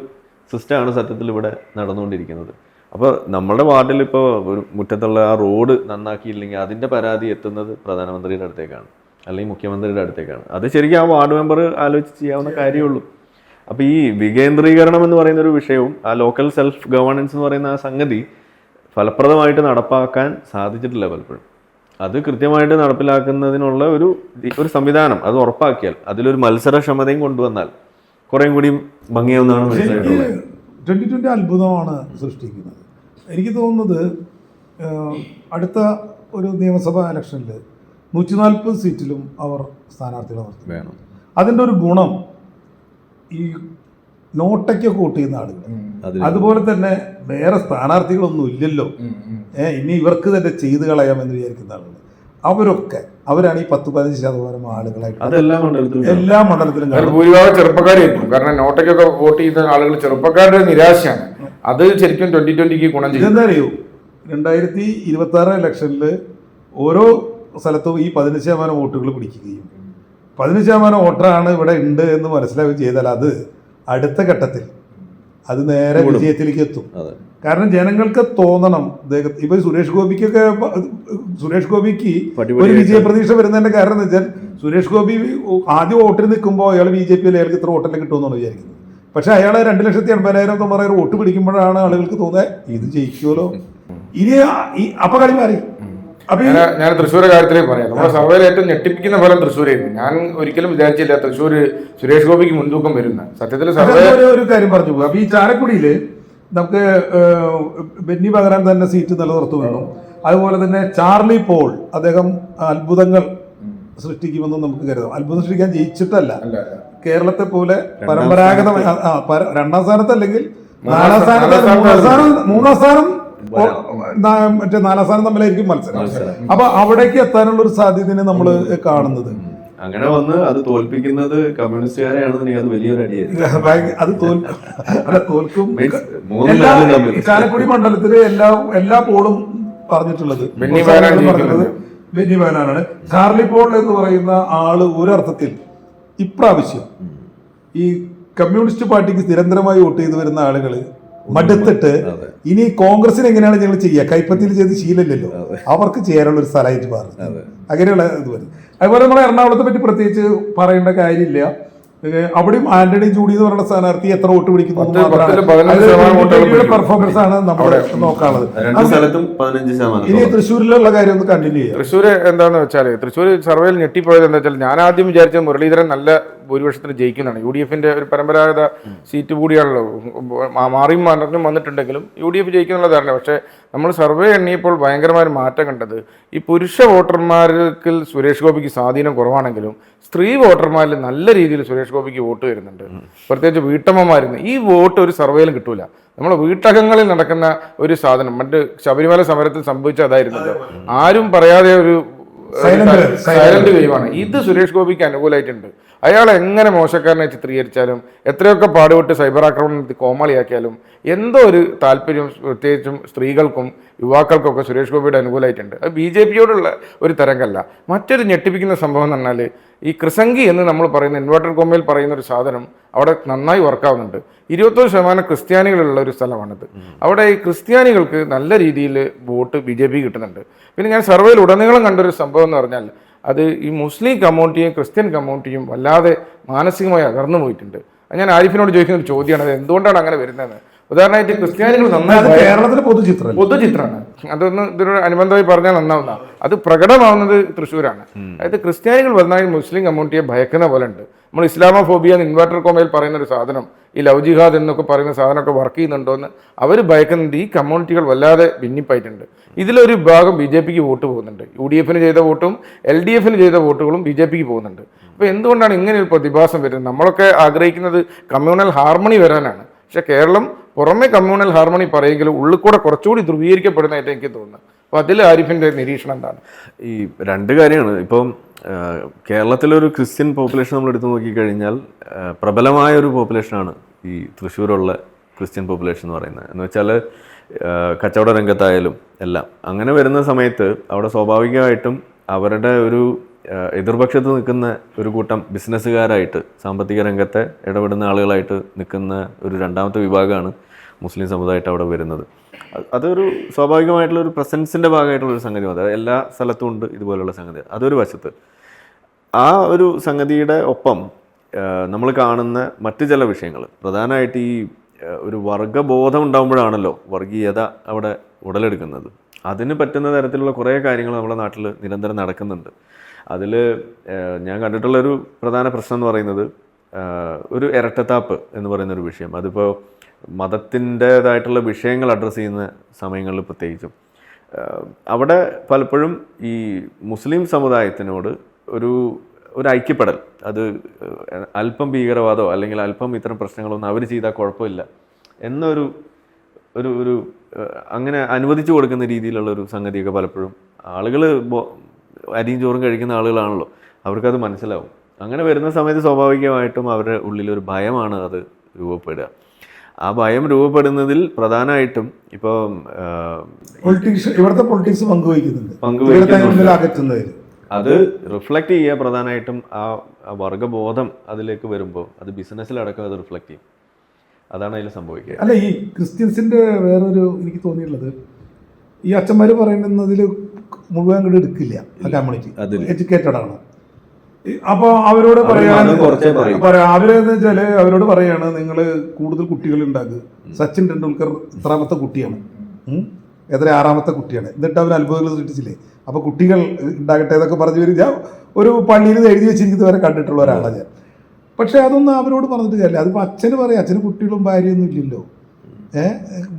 സിസ്റ്റമാണ് സത്യത്തിൽ ഇവിടെ നടന്നുകൊണ്ടിരിക്കുന്നത്. അപ്പോൾ നമ്മുടെ വാർഡിൽ ഇപ്പോൾ ഒരു മുറ്റത്തുള്ള ആ റോഡ് നന്നാക്കിയില്ലെങ്കിൽ അതിന്റെ പരാതി എത്തുന്നത് പ്രധാനമന്ത്രിയുടെ അടുത്തേക്കാണ് അല്ലെങ്കിൽ മുഖ്യമന്ത്രിയുടെ അടുത്തേക്കാണ്. അത് ശരിക്കും ആ വാർഡ് മെമ്പർ ആലോചിച്ച് ചെയ്യാവുന്ന കാര്യമുള്ളൂ. അപ്പോൾ ഈ വികേന്ദ്രീകരണം എന്ന് പറയുന്ന ഒരു വിഷയവും ആ ലോക്കൽ സെൽഫ് ഗവേണൻസ് എന്ന് പറയുന്ന ആ സംഗതി ഫലപ്രദമായിട്ട് നടപ്പാക്കാൻ സാധിച്ചിട്ടില്ല പലപ്പോഴും. അത് കൃത്യമായിട്ട് നടപ്പിലാക്കുന്നതിനുള്ള ഒരു ഒരു സംവിധാനം അത് ഉറപ്പാക്കിയാൽ അതിലൊരു മത്സരക്ഷമതയും കൊണ്ടുവന്നാൽ കുറേയും കൂടി ഭംഗിയാവുന്നതാണ് മനസ്സിലായിട്ടുള്ളത്. ട്വന്റി ട്വന്റി അത്ഭുതമാണ് സൃഷ്ടിക്കുന്നത്. എനിക്ക് തോന്നുന്നത് അടുത്ത ഒരു നിയമസഭാ ഇലക്ഷനിൽ നൂറ്റി നാൽപ്പത് സീറ്റിലും അവർ സ്ഥാനാർത്ഥികളെ നിർത്തി. വേണം. അതിന്റെ ഒരു ഗുണം ഈ നോട്ടയ്ക്ക് വോട്ട് ചെയ്യുന്ന ആളുകൾ അതുപോലെ തന്നെ വേറെ സ്ഥാനാർത്ഥികളൊന്നും ഇല്ലല്ലോ. ഏഹ് ഇനി ഇവർക്ക് തന്നെ ചെയ്തു കളയാമെന്ന് വിചാരിക്കുന്ന ആളുകൾ അവരൊക്കെ അവരാണ് ഈ പത്ത് പതിനഞ്ച് ശതമാനം ആളുകളായിട്ട്. എല്ലാ മണ്ഡലത്തിലും ഭൂരിഭാഗം ചെറുപ്പക്കാരായിരിക്കും. കാരണം നോട്ടയ്ക്കൊക്കെ വോട്ട് ചെയ്ത ആളുകൾ ചെറുപ്പക്കാരുടെ നിരാശയാണ്. അത് ശരിക്കും ട്വന്റി ട്വന്റിക്ക് ഗുണം ചെയ്യും. എന്തറിയോ അറിയോ രണ്ടായിരത്തി ഇരുപത്തി ആറ് ഇലക്ഷനിൽ ഓരോ സ്ഥലത്തും ഈ പതിനഞ്ച് ശതമാനം വോട്ടുകൾ പിടിക്കുകയും. പതിനഞ്ച് ശതമാനം വോട്ടറാണ് ഇവിടെ ഉണ്ട് എന്ന് മനസ്സിലാവുകയും ചെയ്താൽ അത് അടുത്ത ഘട്ടത്തിൽ അത് നേരെ വിജയത്തിലേക്ക് എത്തും കാരണം ജനങ്ങൾക്ക് തോന്നണം. അദ്ദേഹം ഇപ്പൊ സുരേഷ് ഗോപിക്കൊക്കെ സുരേഷ് ഗോപിക്ക് ഒരു വിജയപ്രതീക്ഷ വരുന്നതിന്റെ കാരണം എന്ന് വെച്ചാൽ സുരേഷ് ഗോപി ആദ്യം വോട്ടിൽ നിൽക്കുമ്പോൾ അയാൾ ബി ജെ പിയിൽ അയാൾക്ക് ഇത്ര വോട്ടെല്ലാം കിട്ടുമെന്നാണ് വിചാരിക്കുന്നത്. പക്ഷെ അയാൾ രണ്ട് ലക്ഷത്തി എൺപതിനായിരം തൊണ്ണൂറായിരം വോട്ട് പിടിക്കുമ്പോഴാണ് ആളുകൾക്ക് തോന്നുന്നത് ഇത് ജയിക്കുമല്ലോ. ഇനി അപ്പൊ കളി മാറി. ഞാൻ ഞാൻ തൃശ്ശൂരെ കാര്യത്തിലേക്ക് പറയാം. നമ്മുടെ സർവേയിൽ ഏറ്റവും ഞെട്ടിപ്പിക്കുന്ന ഫലം തൃശ്ശൂരായിരുന്നു. ഞാൻ ഒരിക്കലും വിചാരിച്ചില്ല തൃശ്ശൂർ സുരേഷ് ഗോപിക്ക് മുൻതൂക്കം വരുന്ന സത്യത്തിൽ സർവേ ഒരു കാര്യം പറഞ്ഞു അപ്പൊ ഈ ചാലക്കുടിയിൽ നമുക്ക് ബെന്നി പകരാൻ തന്നെ സീറ്റ് നിലനിർത്തുമെന്നും അതുപോലെ തന്നെ ചാർലി പോൾ അദ്ദേഹം അത്ഭുതങ്ങൾ സൃഷ്ടിക്കുമെന്നും നമുക്ക് കരുതാം. അത്ഭുതം സൃഷ്ടിക്കാൻ ജയിച്ചിട്ടല്ല. കേരളത്തെ പോലെ പരമ്പരാഗതമായി രണ്ടാം സ്ഥാനത്ത് അല്ലെങ്കിൽ മൂന്നാം നാലാം സ്ഥാനത്ത് മൂന്നാം സ്ഥാനം മൂന്നാം സ്ഥാനം മറ്റേ നാലാം സ്ഥാനം തമ്മിലായിരിക്കും മത്സരം. അപ്പൊ അവിടേക്ക് എത്താനുള്ള ഒരു സാധ്യതയാണ് നമ്മൾ കാണുന്നത്. അങ്ങനെ വന്ന് അത് തോൽപ്പിക്കുന്നത് കമ്മ്യൂണിസ്റ്റുകാരെയാണെന്നുണ്ടെങ്കിൽ അത് വലിയൊരു അടിയായിരുന്നു അത് അല്ല തോൽക്കും ചാലക്കുടി മണ്ഡലത്തിലെ എല്ലാ എല്ലാ പോളും പറഞ്ഞിട്ടുള്ളത്. ബെന്നി ഉത്സവങ്ങൾ പറഞ്ഞത് ബെന്നി ബഹനാനാണ് ചാർലി പോൾ എന്ന് പറയുന്ന ആൾ ഒരർത്ഥത്തിൽ ഇപ്രാവശ്യം ഈ കമ്മ്യൂണിസ്റ്റ് പാർട്ടിക്ക് നിരന്തരമായി വോട്ട് ചെയ്തു വരുന്ന ആളുകൾ മടുത്തിട്ട് ഇനി കോൺഗ്രസിന് എങ്ങനെയാണ് ഞങ്ങൾ ചെയ്യുക? കൈപ്പത്തിൽ ചെയ്ത് ശീലമില്ലല്ലോ. അവർക്ക് ചെയ്യാനുള്ള ഒരു സ്ഥലമായിട്ട് പറഞ്ഞു അങ്ങനെയുള്ള ഇത് വരും. അതുപോലെ നമ്മൾ എറണാകുളത്തെ പറ്റി പ്രത്യേകിച്ച് പറയേണ്ട കാര്യമില്ല. അവിടെയും ആന്റണി ജൂഡി എന്ന് പറയുന്ന സ്ഥാനാർത്ഥി എത്ര വോട്ട് പിടിക്കുന്നു പെർഫോമൻസ് ആണ് നമ്മൾ നോക്കാനുള്ളത്. രണ്ട് സ്ഥലത്തും പതിനഞ്ച് ശതമാനം ഇനി തൃശ്ശൂരിലുള്ള കാര്യം ഒന്ന് കണ്ടിന്യൂ ചെയ്യാം. തൃശ്ശൂർ എന്താണെന്ന് വെച്ചാൽ തൃശ്ശൂർ സർവേയിൽ ഞെട്ടിപ്പോയത് എന്താ വെച്ചാൽ ഞാൻ ആദ്യം വിചാരിച്ചത് മുരളീധരൻ നല്ല ഭൂരിപക്ഷത്തിന് ജയിക്കുന്നതാണ്. യു ഡി എഫിന്റെ ഒരു പരമ്പരാഗത സീറ്റ് കൂടിയാണല്ലോ. മാറിയും മറിഞ്ഞും വന്നിട്ടുണ്ടെങ്കിലും യു ഡി എഫ് ജയിക്കുന്നുള്ള ധാരണ. പക്ഷേ നമ്മൾ സർവേ എണ്ണിയപ്പോൾ ഭയങ്കരമായ മാറ്റം കണ്ടത് ഈ പുരുഷ വോട്ടർമാർക്ക് സുരേഷ് ഗോപിക്ക് സ്വാധീനം കുറവാണെങ്കിലും സ്ത്രീ വോട്ടർമാരിൽ നല്ല രീതിയിൽ സുരേഷ് ഗോപിക്ക് വോട്ട് വരുന്നുണ്ട്. പ്രത്യേകിച്ച് വീട്ടമ്മമാരുന്ന് ഈ വോട്ട് ഒരു സർവേയിലും കിട്ടൂല. നമ്മളെ വീട്ടകങ്ങളിൽ നടക്കുന്ന ഒരു സാധനം മറ്റ് ശബരിമല സമരത്തിൽ സംഭവിച്ച അതായിരുന്നല്ലോ. ആരും പറയാതെ ഒരു സൈലന്റ് ഗെയിമാണ് ഇത് സുരേഷ് ഗോപിക്ക് അനുകൂലമായിട്ടുണ്ട് അയാൾ എങ്ങനെ മോശക്കാരനെ ചിത്രീകരിച്ചാലും എത്രയൊക്കെ പാടുപെട്ട് സൈബർ ആക്രമണത്തിൽ കോമാളിയാക്കിയാലും എന്തോ ഒരു താല്പര്യം പ്രത്യേകിച്ചും സ്ത്രീകൾക്കും യുവാക്കൾക്കൊക്കെ സുരേഷ് ഗോപിയുടെ അനുകൂലമായിട്ടുണ്ട്. അത് ബി ജെ പിയോടുള്ള ഒരു തരംഗമല്ല മറ്റൊരു ഞെട്ടിപ്പിക്കുന്ന സംഭവം എന്ന് പറഞ്ഞാൽ ഈ ക്രിസംഗി എന്ന് നമ്മൾ പറയുന്ന ഇൻവെർട്ടർ കോമയിൽ പറയുന്ന ഒരു സാധനം അവിടെ നന്നായി വർക്കാവുന്നുണ്ട്. ഇരുപത്തൊന്ന് ശതമാനം ക്രിസ്ത്യാനികളുള്ള ഒരു സ്ഥലമാണിത്. അവിടെ ഈ ക്രിസ്ത്യാനികൾക്ക് നല്ല രീതിയിൽ വോട്ട് ബി ജെ പി കിട്ടുന്നുണ്ട്. പിന്നെ ഞാൻ സർവേയിൽ ഉടനീളം കണ്ടൊരു സംഭവം എന്ന് പറഞ്ഞാൽ അത് ഈ മുസ്ലിം കമ്മ്യൂണിറ്റിയും ക്രിസ്ത്യൻ കമ്മ്യൂണിറ്റിയും വല്ലാതെ മാനസികമായി അകർന്നു പോയിട്ടുണ്ട്. ഞാൻ ആരിഫിനോട് ചോദിക്കുന്ന ഒരു ചോദ്യമാണ് അത് എന്തുകൊണ്ടാണ് അങ്ങനെ വരുന്നത് ഉദാഹരണമായിട്ട് ക്രിസ്ത്യാനികൾ നന്നായി കേരളത്തിലെ പൊതുചിത്രം പൊതുചിത്രമാണ്. അതൊന്ന് ഇതിനോട് അനുബന്ധമായി പറഞ്ഞാൽ നന്നാവുന്ന അത് പ്രകടമാവുന്നത് തൃശ്ശൂരാണ്. അതായത് ക്രിസ്ത്യാനികൾ വന്നാൽ മുസ്ലിം കമ്മ്യൂണിറ്റിയെ ഭയക്കുന്ന പോലെ ഉണ്ട് നമ്മൾ ഇസ്ലാമോഫോബിയ എന്ന് ഇൻവെർട്ടർ കോമയിൽ പറയുന്ന ഒരു സാധനം ഈ ലവ് ജിഹാദ് എന്നൊക്കെ പറയുന്ന സാധനമൊക്കെ വർക്ക് ചെയ്യുന്നുണ്ടോ എന്ന് അവർ ഭയക്കുന്നുണ്ട് ഈ കമ്മ്യൂണിറ്റികൾ വല്ലാതെ ഭിന്നിപ്പായിട്ടുണ്ട്. ഇതിലൊരു ഭാഗം ബി ജെ പിക്ക് വോട്ട് പോകുന്നുണ്ട്. യു ഡി എഫിന് ചെയ്ത വോട്ടും എൽ ഡി എഫിന് ചെയ്ത വോട്ടുകളും ബി ജെ പിക്ക് പോകുന്നുണ്ട്. അപ്പോൾ എന്തുകൊണ്ടാണ് ഇങ്ങനെ ഒരു പ്രതിഭാസം വരുന്നത്? നമ്മളൊക്കെ ആഗ്രഹിക്കുന്നത് കമ്മ്യൂണൽ ഹാർമണി വരാനാണ്. പക്ഷെ കേരളം പുറമെ കമ്മ്യൂണൽ ഹാർമണി പറയുമെങ്കിലും ഉള്ളിൽ കൂടെ കുറച്ചുകൂടി ധ്രുവീകരിക്കപ്പെടുന്നതായിട്ട് എനിക്ക് തോന്നുന്നു അപ്പോൾ അതിൽ ആരിഫിന്റെ നിരീക്ഷണം എന്താണ്? ഈ രണ്ട് കാര്യമാണ്. ഇപ്പം കേരളത്തിലൊരു ക്രിസ്ത്യൻ പോപ്പുലേഷൻ നമ്മൾ എടുത്തു നോക്കിക്കഴിഞ്ഞാൽ പ്രബലമായ ഒരു പോപ്പുലേഷനാണ് ഈ തൃശ്ശൂരുള്ള ക്രിസ്ത്യൻ പോപ്പുലേഷൻ എന്ന് പറയുന്നത്. എന്ന് വെച്ചാൽ കച്ചവട രംഗത്തായാലും എല്ലാം. അങ്ങനെ വരുന്ന സമയത്ത് അവിടെ സ്വാഭാവികമായിട്ടും അവരുടെ ഒരു എതിർപക്ഷത്ത് നിൽക്കുന്ന ഒരു കൂട്ടം ബിസിനസ്സുകാരായിട്ട് സാമ്പത്തിക രംഗത്തെ ഇടപെടുന്ന ആളുകളായിട്ട് നിൽക്കുന്ന ഒരു രണ്ടാമത്തെ വിഭാഗമാണ് മുസ്ലിം സമുദായമായിട്ട് അവിടെ വരുന്നത്. അതൊരു സ്വാഭാവികമായിട്ടുള്ള ഒരു പ്രസൻസിന്റെ ഭാഗമായിട്ടുള്ള ഒരു സംഗതി അതായത് എല്ലാ സ്ഥലത്തും ഉണ്ട് ഇതുപോലുള്ള സംഗതി. അതൊരു വശത്ത്. ആ ഒരു സംഗതിയുടെ ഒപ്പം നമ്മൾ കാണുന്ന മറ്റു ചില വിഷയങ്ങൾ. പ്രധാനമായിട്ട് ഈ ഒരു വർഗബോധം ഉണ്ടാകുമ്പോഴാണല്ലോ വർഗീയത അവിടെ ഉടലെടുക്കുന്നത്. അതിന് പറ്റുന്ന തരത്തിലുള്ള കുറേ കാര്യങ്ങൾ നമ്മുടെ നാട്ടിൽ നിരന്തരം നടക്കുന്നുണ്ട്. അതിൽ ഞാൻ കണ്ടിട്ടുള്ളൊരു പ്രധാന പ്രശ്നം എന്ന് പറയുന്നത് ഒരു ഇരട്ടത്താപ്പ് എന്ന് പറയുന്ന ഒരു വിഷയം. അതിപ്പോൾ മതത്തിന്റെതായിട്ടുള്ള വിഷയങ്ങൾ അഡ്രസ്സ് ചെയ്യുന്ന സമയങ്ങളിൽ പ്രത്യേകിച്ചും. അവിടെ പലപ്പോഴും ഈ മുസ്ലിം സമുദായത്തിനോട് ഒരു ഒരു ഐക്യപ്പെടൽ. അത് അല്പം ഭീകരവാദമോ അല്ലെങ്കിൽ അല്പം ഇത്തരം പ്രശ്നങ്ങളൊന്നും അവർ ചെയ്താൽ കുഴപ്പമില്ല എന്നൊരു ഒരു ഒരു അങ്ങനെ അനുവദിച്ചു കൊടുക്കുന്ന രീതിയിലുള്ള ഒരു സംഗതിയൊക്കെ പലപ്പോഴും ആളുകൾ അരിയും ചോറും കഴിക്കുന്ന ആളുകളാണല്ലോ. അവർക്കത് മനസ്സിലാവും. അങ്ങനെ വരുന്ന സമയത്ത് സ്വാഭാവികമായിട്ടും അവരുടെ ഉള്ളിൽ ഒരു ഭയമാണ് അത് രൂപപ്പെടുക. ആ ഭയം രൂപപ്പെടുന്നതിൽ പ്രധാനമായിട്ടും ഇപ്പോൾ ഇവിടുത്തെ പൊളിറ്റിക്സ് പങ്കുവഹിക്കുന്നുണ്ട്. അത് റിഫ്ലക്റ്റ് ചെയ്യുക പ്രധാനമായിട്ടും ആ വർഗബോധം അതിലേക്ക് വരുമ്പോൾ അത് ബിസിനസ്സിലടക്കം അത് റിഫ്ലക്റ്റ് ചെയ്യും. അതാണ് അതിൽ സംഭവിക്കുക. അല്ല ഈ ക്രിസ്ത്യൻസിന്റെ വേറൊരു എനിക്ക് തോന്നിയിട്ടുള്ളത് ഈ അച്ഛന്മാർ പറയുന്നതിൽ മുഴുവൻ കൂടി എടുക്കില്ല ആ കമ്മ്യൂണിറ്റി എഡ്യൂക്കേറ്റഡ് ആണ്. അപ്പോൾ അപ്പൊ അവരോട് അവർ പറയാൻ പറയൂ. അവരെന്ന് വെച്ചാൽ അവരോട് പറയാണ് നിങ്ങൾ കൂടുതൽ കുട്ടികൾ ഉണ്ടാക്കുക സച്ചിൻ ടെണ്ടുൽക്കർ ഇത്രാമത്തെ കുട്ടിയാണ്. എത്ര ആറാമത്തെ കുട്ടിയാണ്. എന്നിട്ട് അവർ അത്ഭുതങ്ങൾ സൃഷ്ടിച്ചില്ലേ? അപ്പൊ കുട്ടികൾ ഉണ്ടാകട്ടെ എന്നൊക്കെ പറഞ്ഞു വരും ഞാൻ ഒരു പള്ളിയിൽ എഴുതി വെച്ചിരിക്കുന്നത് വരെ കണ്ടിട്ടുള്ള ഒരാളാണ് ഞാൻ. പക്ഷെ അതൊന്നും അവരോട് പറഞ്ഞിട്ട് കാര്യമില്ല. അതിപ്പോ അച്ഛന് പറയാം അച്ഛന് കുട്ടികളും ഭാര്യയൊന്നും ഇല്ലല്ലോ.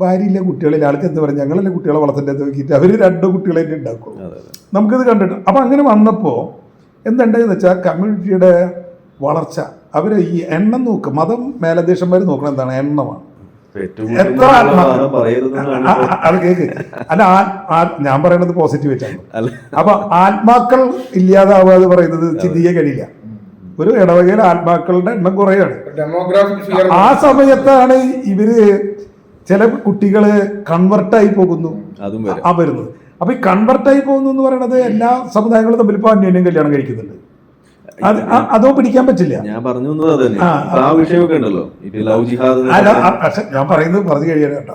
ഭാര്യയില്ല കുട്ടികളില്ല ആൾക്ക് എന്ത് പറയും ഞങ്ങളല്ലേ കുട്ടികളെ വളർത്തേണ്ടത് നോക്കിയിട്ട് അവർ രണ്ട് കുട്ടികളെ ഉണ്ടാക്കും നമുക്കിത് കണ്ടിട്ട് അപ്പം അങ്ങനെ വന്നപ്പോൾ എന്തുണ്ടെന്ന് വെച്ചാൽ കമ്മ്യൂണിറ്റിയുടെ വളർച്ച. അവർ ഈ എണ്ണം നോക്കും മതം മേലധ്യക്ഷന്മാർ നോക്കണം എന്താണ്? എണ്ണമാണ്. എത്ര അത് കേക്ക്. അല്ല ഞാൻ പറയണത് പോസിറ്റീവ് വെച്ചാണ്. അപ്പൊ ആത്മാക്കൾ ഇല്ലാതാവുക എന്ന് പറയുന്നത് ചിന്തിക്കാൻ കഴിയില്ല. ഒരു ഇടവകയിൽ ആത്മാക്കളുടെ എണ്ണം കുറയാണ്. ആ സമയത്താണ് ഇവർ ചില കുട്ടികൾ കൺവെർട്ടായി പോകുന്നു. ആ വരുന്നത്. അപ്പൊ ഈ കൺവെർട്ടായി പോകുന്നു എന്ന് പറയുന്നത് എല്ലാ സമുദായങ്ങളും തമ്മിൽ ഇപ്പൊ അന്യോന്യം കല്യാണം കഴിക്കുന്നുണ്ട്. അത് അതോ പിടിക്കാൻ പറ്റില്ല? ഞാൻ പറഞ്ഞു ആ, വിഷയമൊക്കെ ഉണ്ടല്ലോ. പക്ഷെ ഞാൻ പറയുന്നത് പറഞ്ഞു കഴിയാൻ കേട്ടോ.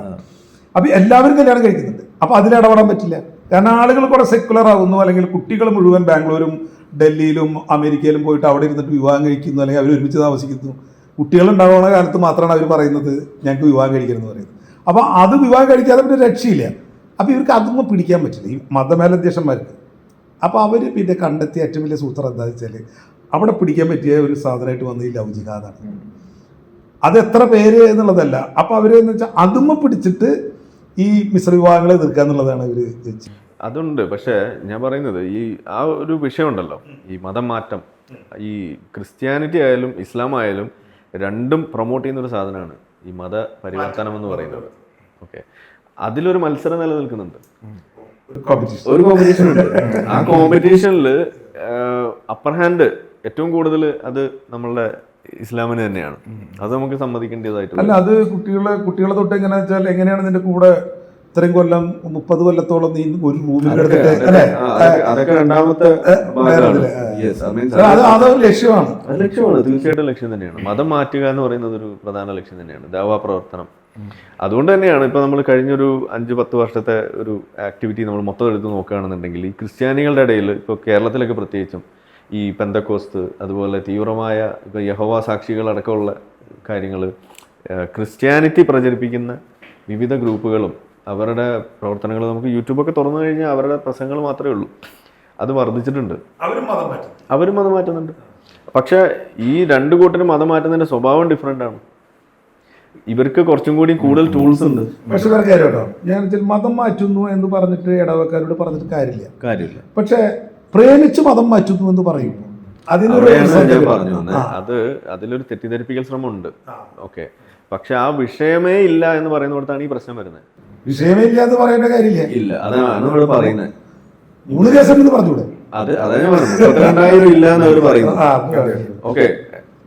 അപ്പൊ എല്ലാവരും കല്യാണം കഴിക്കുന്നുണ്ട്. അപ്പൊ അതിലിടപെടാൻ പറ്റില്ല. കാരണം ആളുകൾ കുറെ സെക്കുലർ ആകുന്നു അല്ലെങ്കിൽ കുട്ടികൾ മുഴുവൻ ബാംഗ്ലൂരും ഡൽഹിയിലും അമേരിക്കയിലും പോയിട്ട് അവിടെ ഇരുന്നിട്ട് വിവാഹം കഴിക്കുന്നു അല്ലെങ്കിൽ അവർ ഒരുമിച്ച് താമസിക്കുന്നു. കുട്ടികൾ ഉണ്ടാകുന്ന കാലത്ത് മാത്രമാണ് അവർ പറയുന്നത് ഞങ്ങൾക്ക് വിവാഹം കഴിക്കണം എന്ന് പറയുന്നത്. അപ്പൊ അത് വിവാഹം കഴിച്ചാലും പിന്നെ രക്ഷയില്ല. അപ്പോൾ ഇവർക്ക് അതൊന്നും പിടിക്കാൻ പറ്റില്ല. ഈ മതമേലധ്യക്ഷന്മാർക്ക്. അപ്പോൾ അവർ പിന്നെ കണ്ടെത്തിയ ഏറ്റവും വലിയ സൂത്രം എന്താണെന്ന് വെച്ചാൽ അവിടെ പിടിക്കാൻ പറ്റിയ ഒരു സാധനമായിട്ട് വന്ന ഈ ലവ് അത് എത്ര പേര് എന്നുള്ളതല്ല. അപ്പോൾ അവർ എന്ന് വെച്ചാൽ അതുമ്മ പിടിച്ചിട്ട് ഈ മിശ്ര വിവാഹങ്ങളെ എതിർക്കുക എന്നുള്ളതാണ് ഇവർ അതുണ്ട്. പക്ഷേ ഞാൻ പറയുന്നത് ഈ ആ ഒരു വിഷയമുണ്ടല്ലോ. ഈ മതം മാറ്റം ഈ ക്രിസ്ത്യാനിറ്റി ആയാലും ഇസ്ലാം ആയാലും രണ്ടും പ്രൊമോട്ട് ചെയ്യുന്ന ഒരു സാധനമാണ്. ഈ മത പരിവർത്തനം എന്ന് പറയുന്നത്. ഓക്കെ അതിലൊരു മത്സരം നിലനിൽക്കുന്നുണ്ട്. ഒരു കോമ്പറ്റീഷൻ ഉണ്ട്. ആ കോമ്പറ്റീഷനിൽ അപ്പർ ഹാൻഡ് ഏറ്റവും കൂടുതൽ അത് നമ്മളുടെ ഇസ്ലാമിന് തന്നെയാണ്. അത് നമുക്ക് സമ്മതിക്കേണ്ടതായിട്ട് അല്ല അത് കുട്ടികളെ കുട്ടികളെ തൊട്ട് എങ്ങനെ വെച്ചാൽ എങ്ങനെയാണ് നിന്റെ കൂടെ ഇത്രയും കൊല്ലം മുപ്പത് കൊല്ലത്തോളം നീ ഒരു റൂമിൽ കിടന്നിട്ട് അല്ലേ? അതൊക്കെ- രണ്ടാമത്തെ അതൊരു ലക്ഷ്യമാണ്. ലക്ഷ്യമാണ്. തീർച്ചയായിട്ടും ലക്ഷ്യം തന്നെയാണ്. മതം മാറ്റുക എന്ന് പറയുന്നത് ഒരു പ്രധാന ലക്ഷ്യം തന്നെയാണ്. ദാവാ പ്രവർത്തനം. അതുകൊണ്ട് തന്നെയാണ് ഇപ്പൊ നമ്മൾ കഴിഞ്ഞൊരു അഞ്ച് പത്ത് വർഷത്തെ ഒരു ആക്ടിവിറ്റി നമ്മൾ മൊത്തം എടുത്ത് നോക്കുകയാണെന്നുണ്ടെങ്കിൽ ഈ ക്രിസ്ത്യാനികളുടെ ഇടയിൽ ഇപ്പോൾ കേരളത്തിലൊക്കെ പ്രത്യേകിച്ചും ഈ പെന്തക്കോസ്ത് അതുപോലെ തീവ്രമായ ഇപ്പോൾ യഹോവ സാക്ഷികൾ അടക്കമുള്ള കാര്യങ്ങൾ ക്രിസ്ത്യാനിറ്റി പ്രചരിപ്പിക്കുന്ന വിവിധ ഗ്രൂപ്പുകളും അവരുടെ പ്രവർത്തനങ്ങൾ നമുക്ക് യൂട്യൂബൊക്കെ തുറന്നു കഴിഞ്ഞാൽ അവരുടെ പ്രസംഗങ്ങൾ മാത്രമേ ഉള്ളൂ. അത് വർദ്ധിച്ചിട്ടുണ്ട്. അവരും മതം മാറ്റും അവരും മതം മാറ്റുന്നുണ്ട്. പക്ഷേ ഈ രണ്ട് കൂട്ടരും മതം മാറ്റുന്നതിന്റെ സ്വഭാവം ഡിഫറെന്റ് ആണ്. ഇവർക്ക് കുറച്ചും കൂടി കൂടുതൽ ടൂൾസ് ഉണ്ട്. പക്ഷെ വേറെ കാര്യം കേട്ടോ. ഞാൻ മതം മാറ്റുന്നു എന്ന് പറഞ്ഞിട്ട് ഇടവക്കാരോട് പറഞ്ഞിട്ട് കാര്യമില്ല. കാര്യമില്ല. പക്ഷേ പ്രേമിച്ച് മതം മാറ്റുന്നു എന്ന് പറയും അതിനൊരു അവിടെയാണ് ഞാൻ പറഞ്ഞു അത് അതിലൊരു തെറ്റിദ്ധരിപ്പിക്കൽ ശ്രമമുണ്ട്. ഓക്കെ പക്ഷെ ആ വിഷയമേ ഇല്ല എന്ന് പറയുന്നിടത്താണ് ഈ പ്രശ്നം വരുന്നത്. വിഷയമേ എന്ന് പറയേണ്ട കാര്യമില്ല. ഇല്ല അതാണ് നമ്മൾ പറയുന്നത് മൂന്ന് കേസുണ്ടെന്ന് പറഞ്ഞൂടെ? അത് അതാണ് ഞാൻ പറഞ്ഞത് ഇല്ല എന്ന് അവർ പറയുന്നു ഓക്കെ.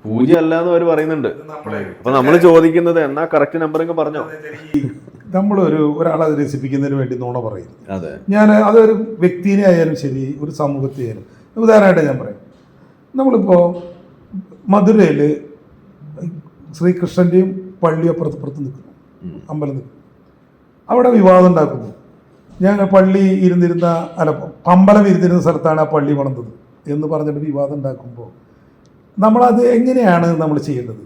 പൂജ്യം അല്ല എന്ന് അവർ പറയുന്നുണ്ട്. അപ്പൊ നമ്മൾ ചോദിക്കുന്നത് എന്നാ കറക്റ്റ് നമ്പറിങ് പറഞ്ഞോ? നമ്മൾ നമ്മളൊരു ഒരാളെ രസിപ്പിക്കുന്നതിന് വേണ്ടി നോണ പറയും അതെ. ഞാൻ അതൊരു വ്യക്തിനെ ആയാലും ശരി ഒരു സമൂഹത്തെ ആയാലും. ഉദാഹരണമായിട്ട് ഞാൻ പറയാം. നമ്മളിപ്പോൾ മധുരയിൽ ശ്രീകൃഷ്ണന്റെയും പള്ളി അപ്പുറത്ത് അപ്പുറത്ത് നിൽക്കുന്നു. അമ്പലം നിൽക്കുന്നു അവിടെ വിവാദം ഉണ്ടാക്കുന്നു. ഞങ്ങൾ പള്ളി ഇരുന്നിരുന്ന അല്ല പമ്പലം ഇരുന്നിരുന്ന സ്ഥലത്താണ് ആ പള്ളി വളർന്നത് എന്ന് പറഞ്ഞിട്ട് വിവാദം ഉണ്ടാക്കുമ്പോൾ നമ്മളത് എങ്ങനെയാണ് നമ്മൾ ചെയ്യേണ്ടത്?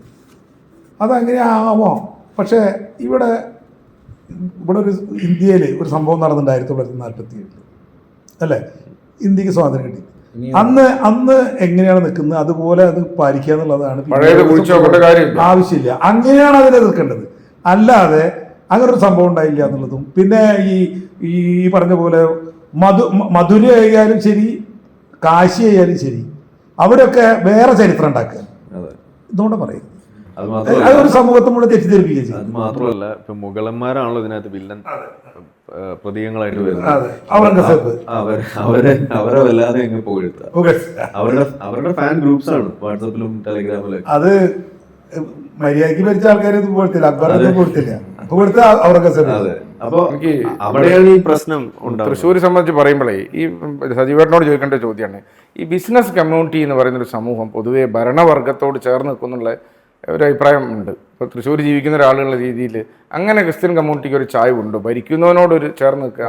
അതങ്ങനെ ആവാം. പക്ഷേ ഇവിടെ ഇവിടെ ഒരു ഇന്ത്യയിൽ ഒരു സംഭവം നടന്നിട്ടുണ്ട് ആയിരത്തി തൊള്ളായിരത്തി നാൽപ്പത്തി ഏഴിൽ അല്ലേ? ഇന്ത്യയ്ക്ക് സ്വാതന്ത്ര്യം കിട്ടി. അന്ന് അന്ന് എങ്ങനെയാണ് നിൽക്കുന്നത്? അതുപോലെ അത് പാലിക്കുക എന്നുള്ളതാണ് ആവശ്യമില്ല. അങ്ങനെയാണ് അതിനെ നിൽക്കേണ്ടത് അല്ലാതെ അങ്ങനെ ഒരു സംഭവം ഉണ്ടായില്ല എന്നുള്ളതും. പിന്നെ ഈ ഈ പറഞ്ഞ പോലെ മധു മധുര ആയാലും ശരി കാശി ആയാലും ശരി അവിടെയൊക്കെ വേറെ ചരിത്രം ഉണ്ടാക്കുക. ഇതുകൊണ്ട് പറയും. അതൊരു സമൂഹത്തെ മുഴുവൻ തെറ്റിദ്ധരിപ്പിക്കുക അത് മാത്രമല്ല ഇപ്പൊ മുഗളന്മാരാണല്ലോ ഇതിനകത്ത് വില്ലൻ പ്രതീകങ്ങളായിട്ട് വരുന്നത്. അവരെ അവരെ വല്ലാതെ പുകഴ്ത്തുക ഓക്കെ. അവരുടെ അവരുടെ ഫാൻ ഗ്രൂപ്പ്സ് ആണ് വാട്സപ്പിലും ടെലിഗ്രാമിലും അത് മര്യാദയ്ക്ക് ഭരിച്ച ആൾക്കാരെ ഇത് കൊടുത്തില്ല പോഴത്ത ഔറംഗസേബ്. അതെ. അപ്പൊ എനിക്ക് അവിടെയാണ് ഈ പ്രശ്നം ഉണ്ടാവുന്നത്. തൃശ്ശൂർ സംബന്ധിച്ച് പറയുമ്പോഴേ ഈ സജീവേട്ടനോട് ചോദിക്കേണ്ട ചോദ്യമാണ് ഈ ബിസിനസ് കമ്മ്യൂണിറ്റി എന്ന് പറയുന്ന ഒരു സമൂഹം പൊതുവെ ഭരണവർഗത്തോട് ചേർന്ന് നിൽക്കുന്നുള്ള ഒരു അഭിപ്രായം ഉണ്ട്. ഇപ്പോൾ തൃശ്ശൂർ ജീവിക്കുന്ന ഒരാളുള്ള രീതിയിൽ അങ്ങനെ ക്രിസ്ത്യൻ കമ്മ്യൂണിറ്റിക്ക് ഒരു ചായവുണ്ട്. ഭരിക്കുന്നവനോട് ഒരു ചേർന്ന് നിൽക്കുക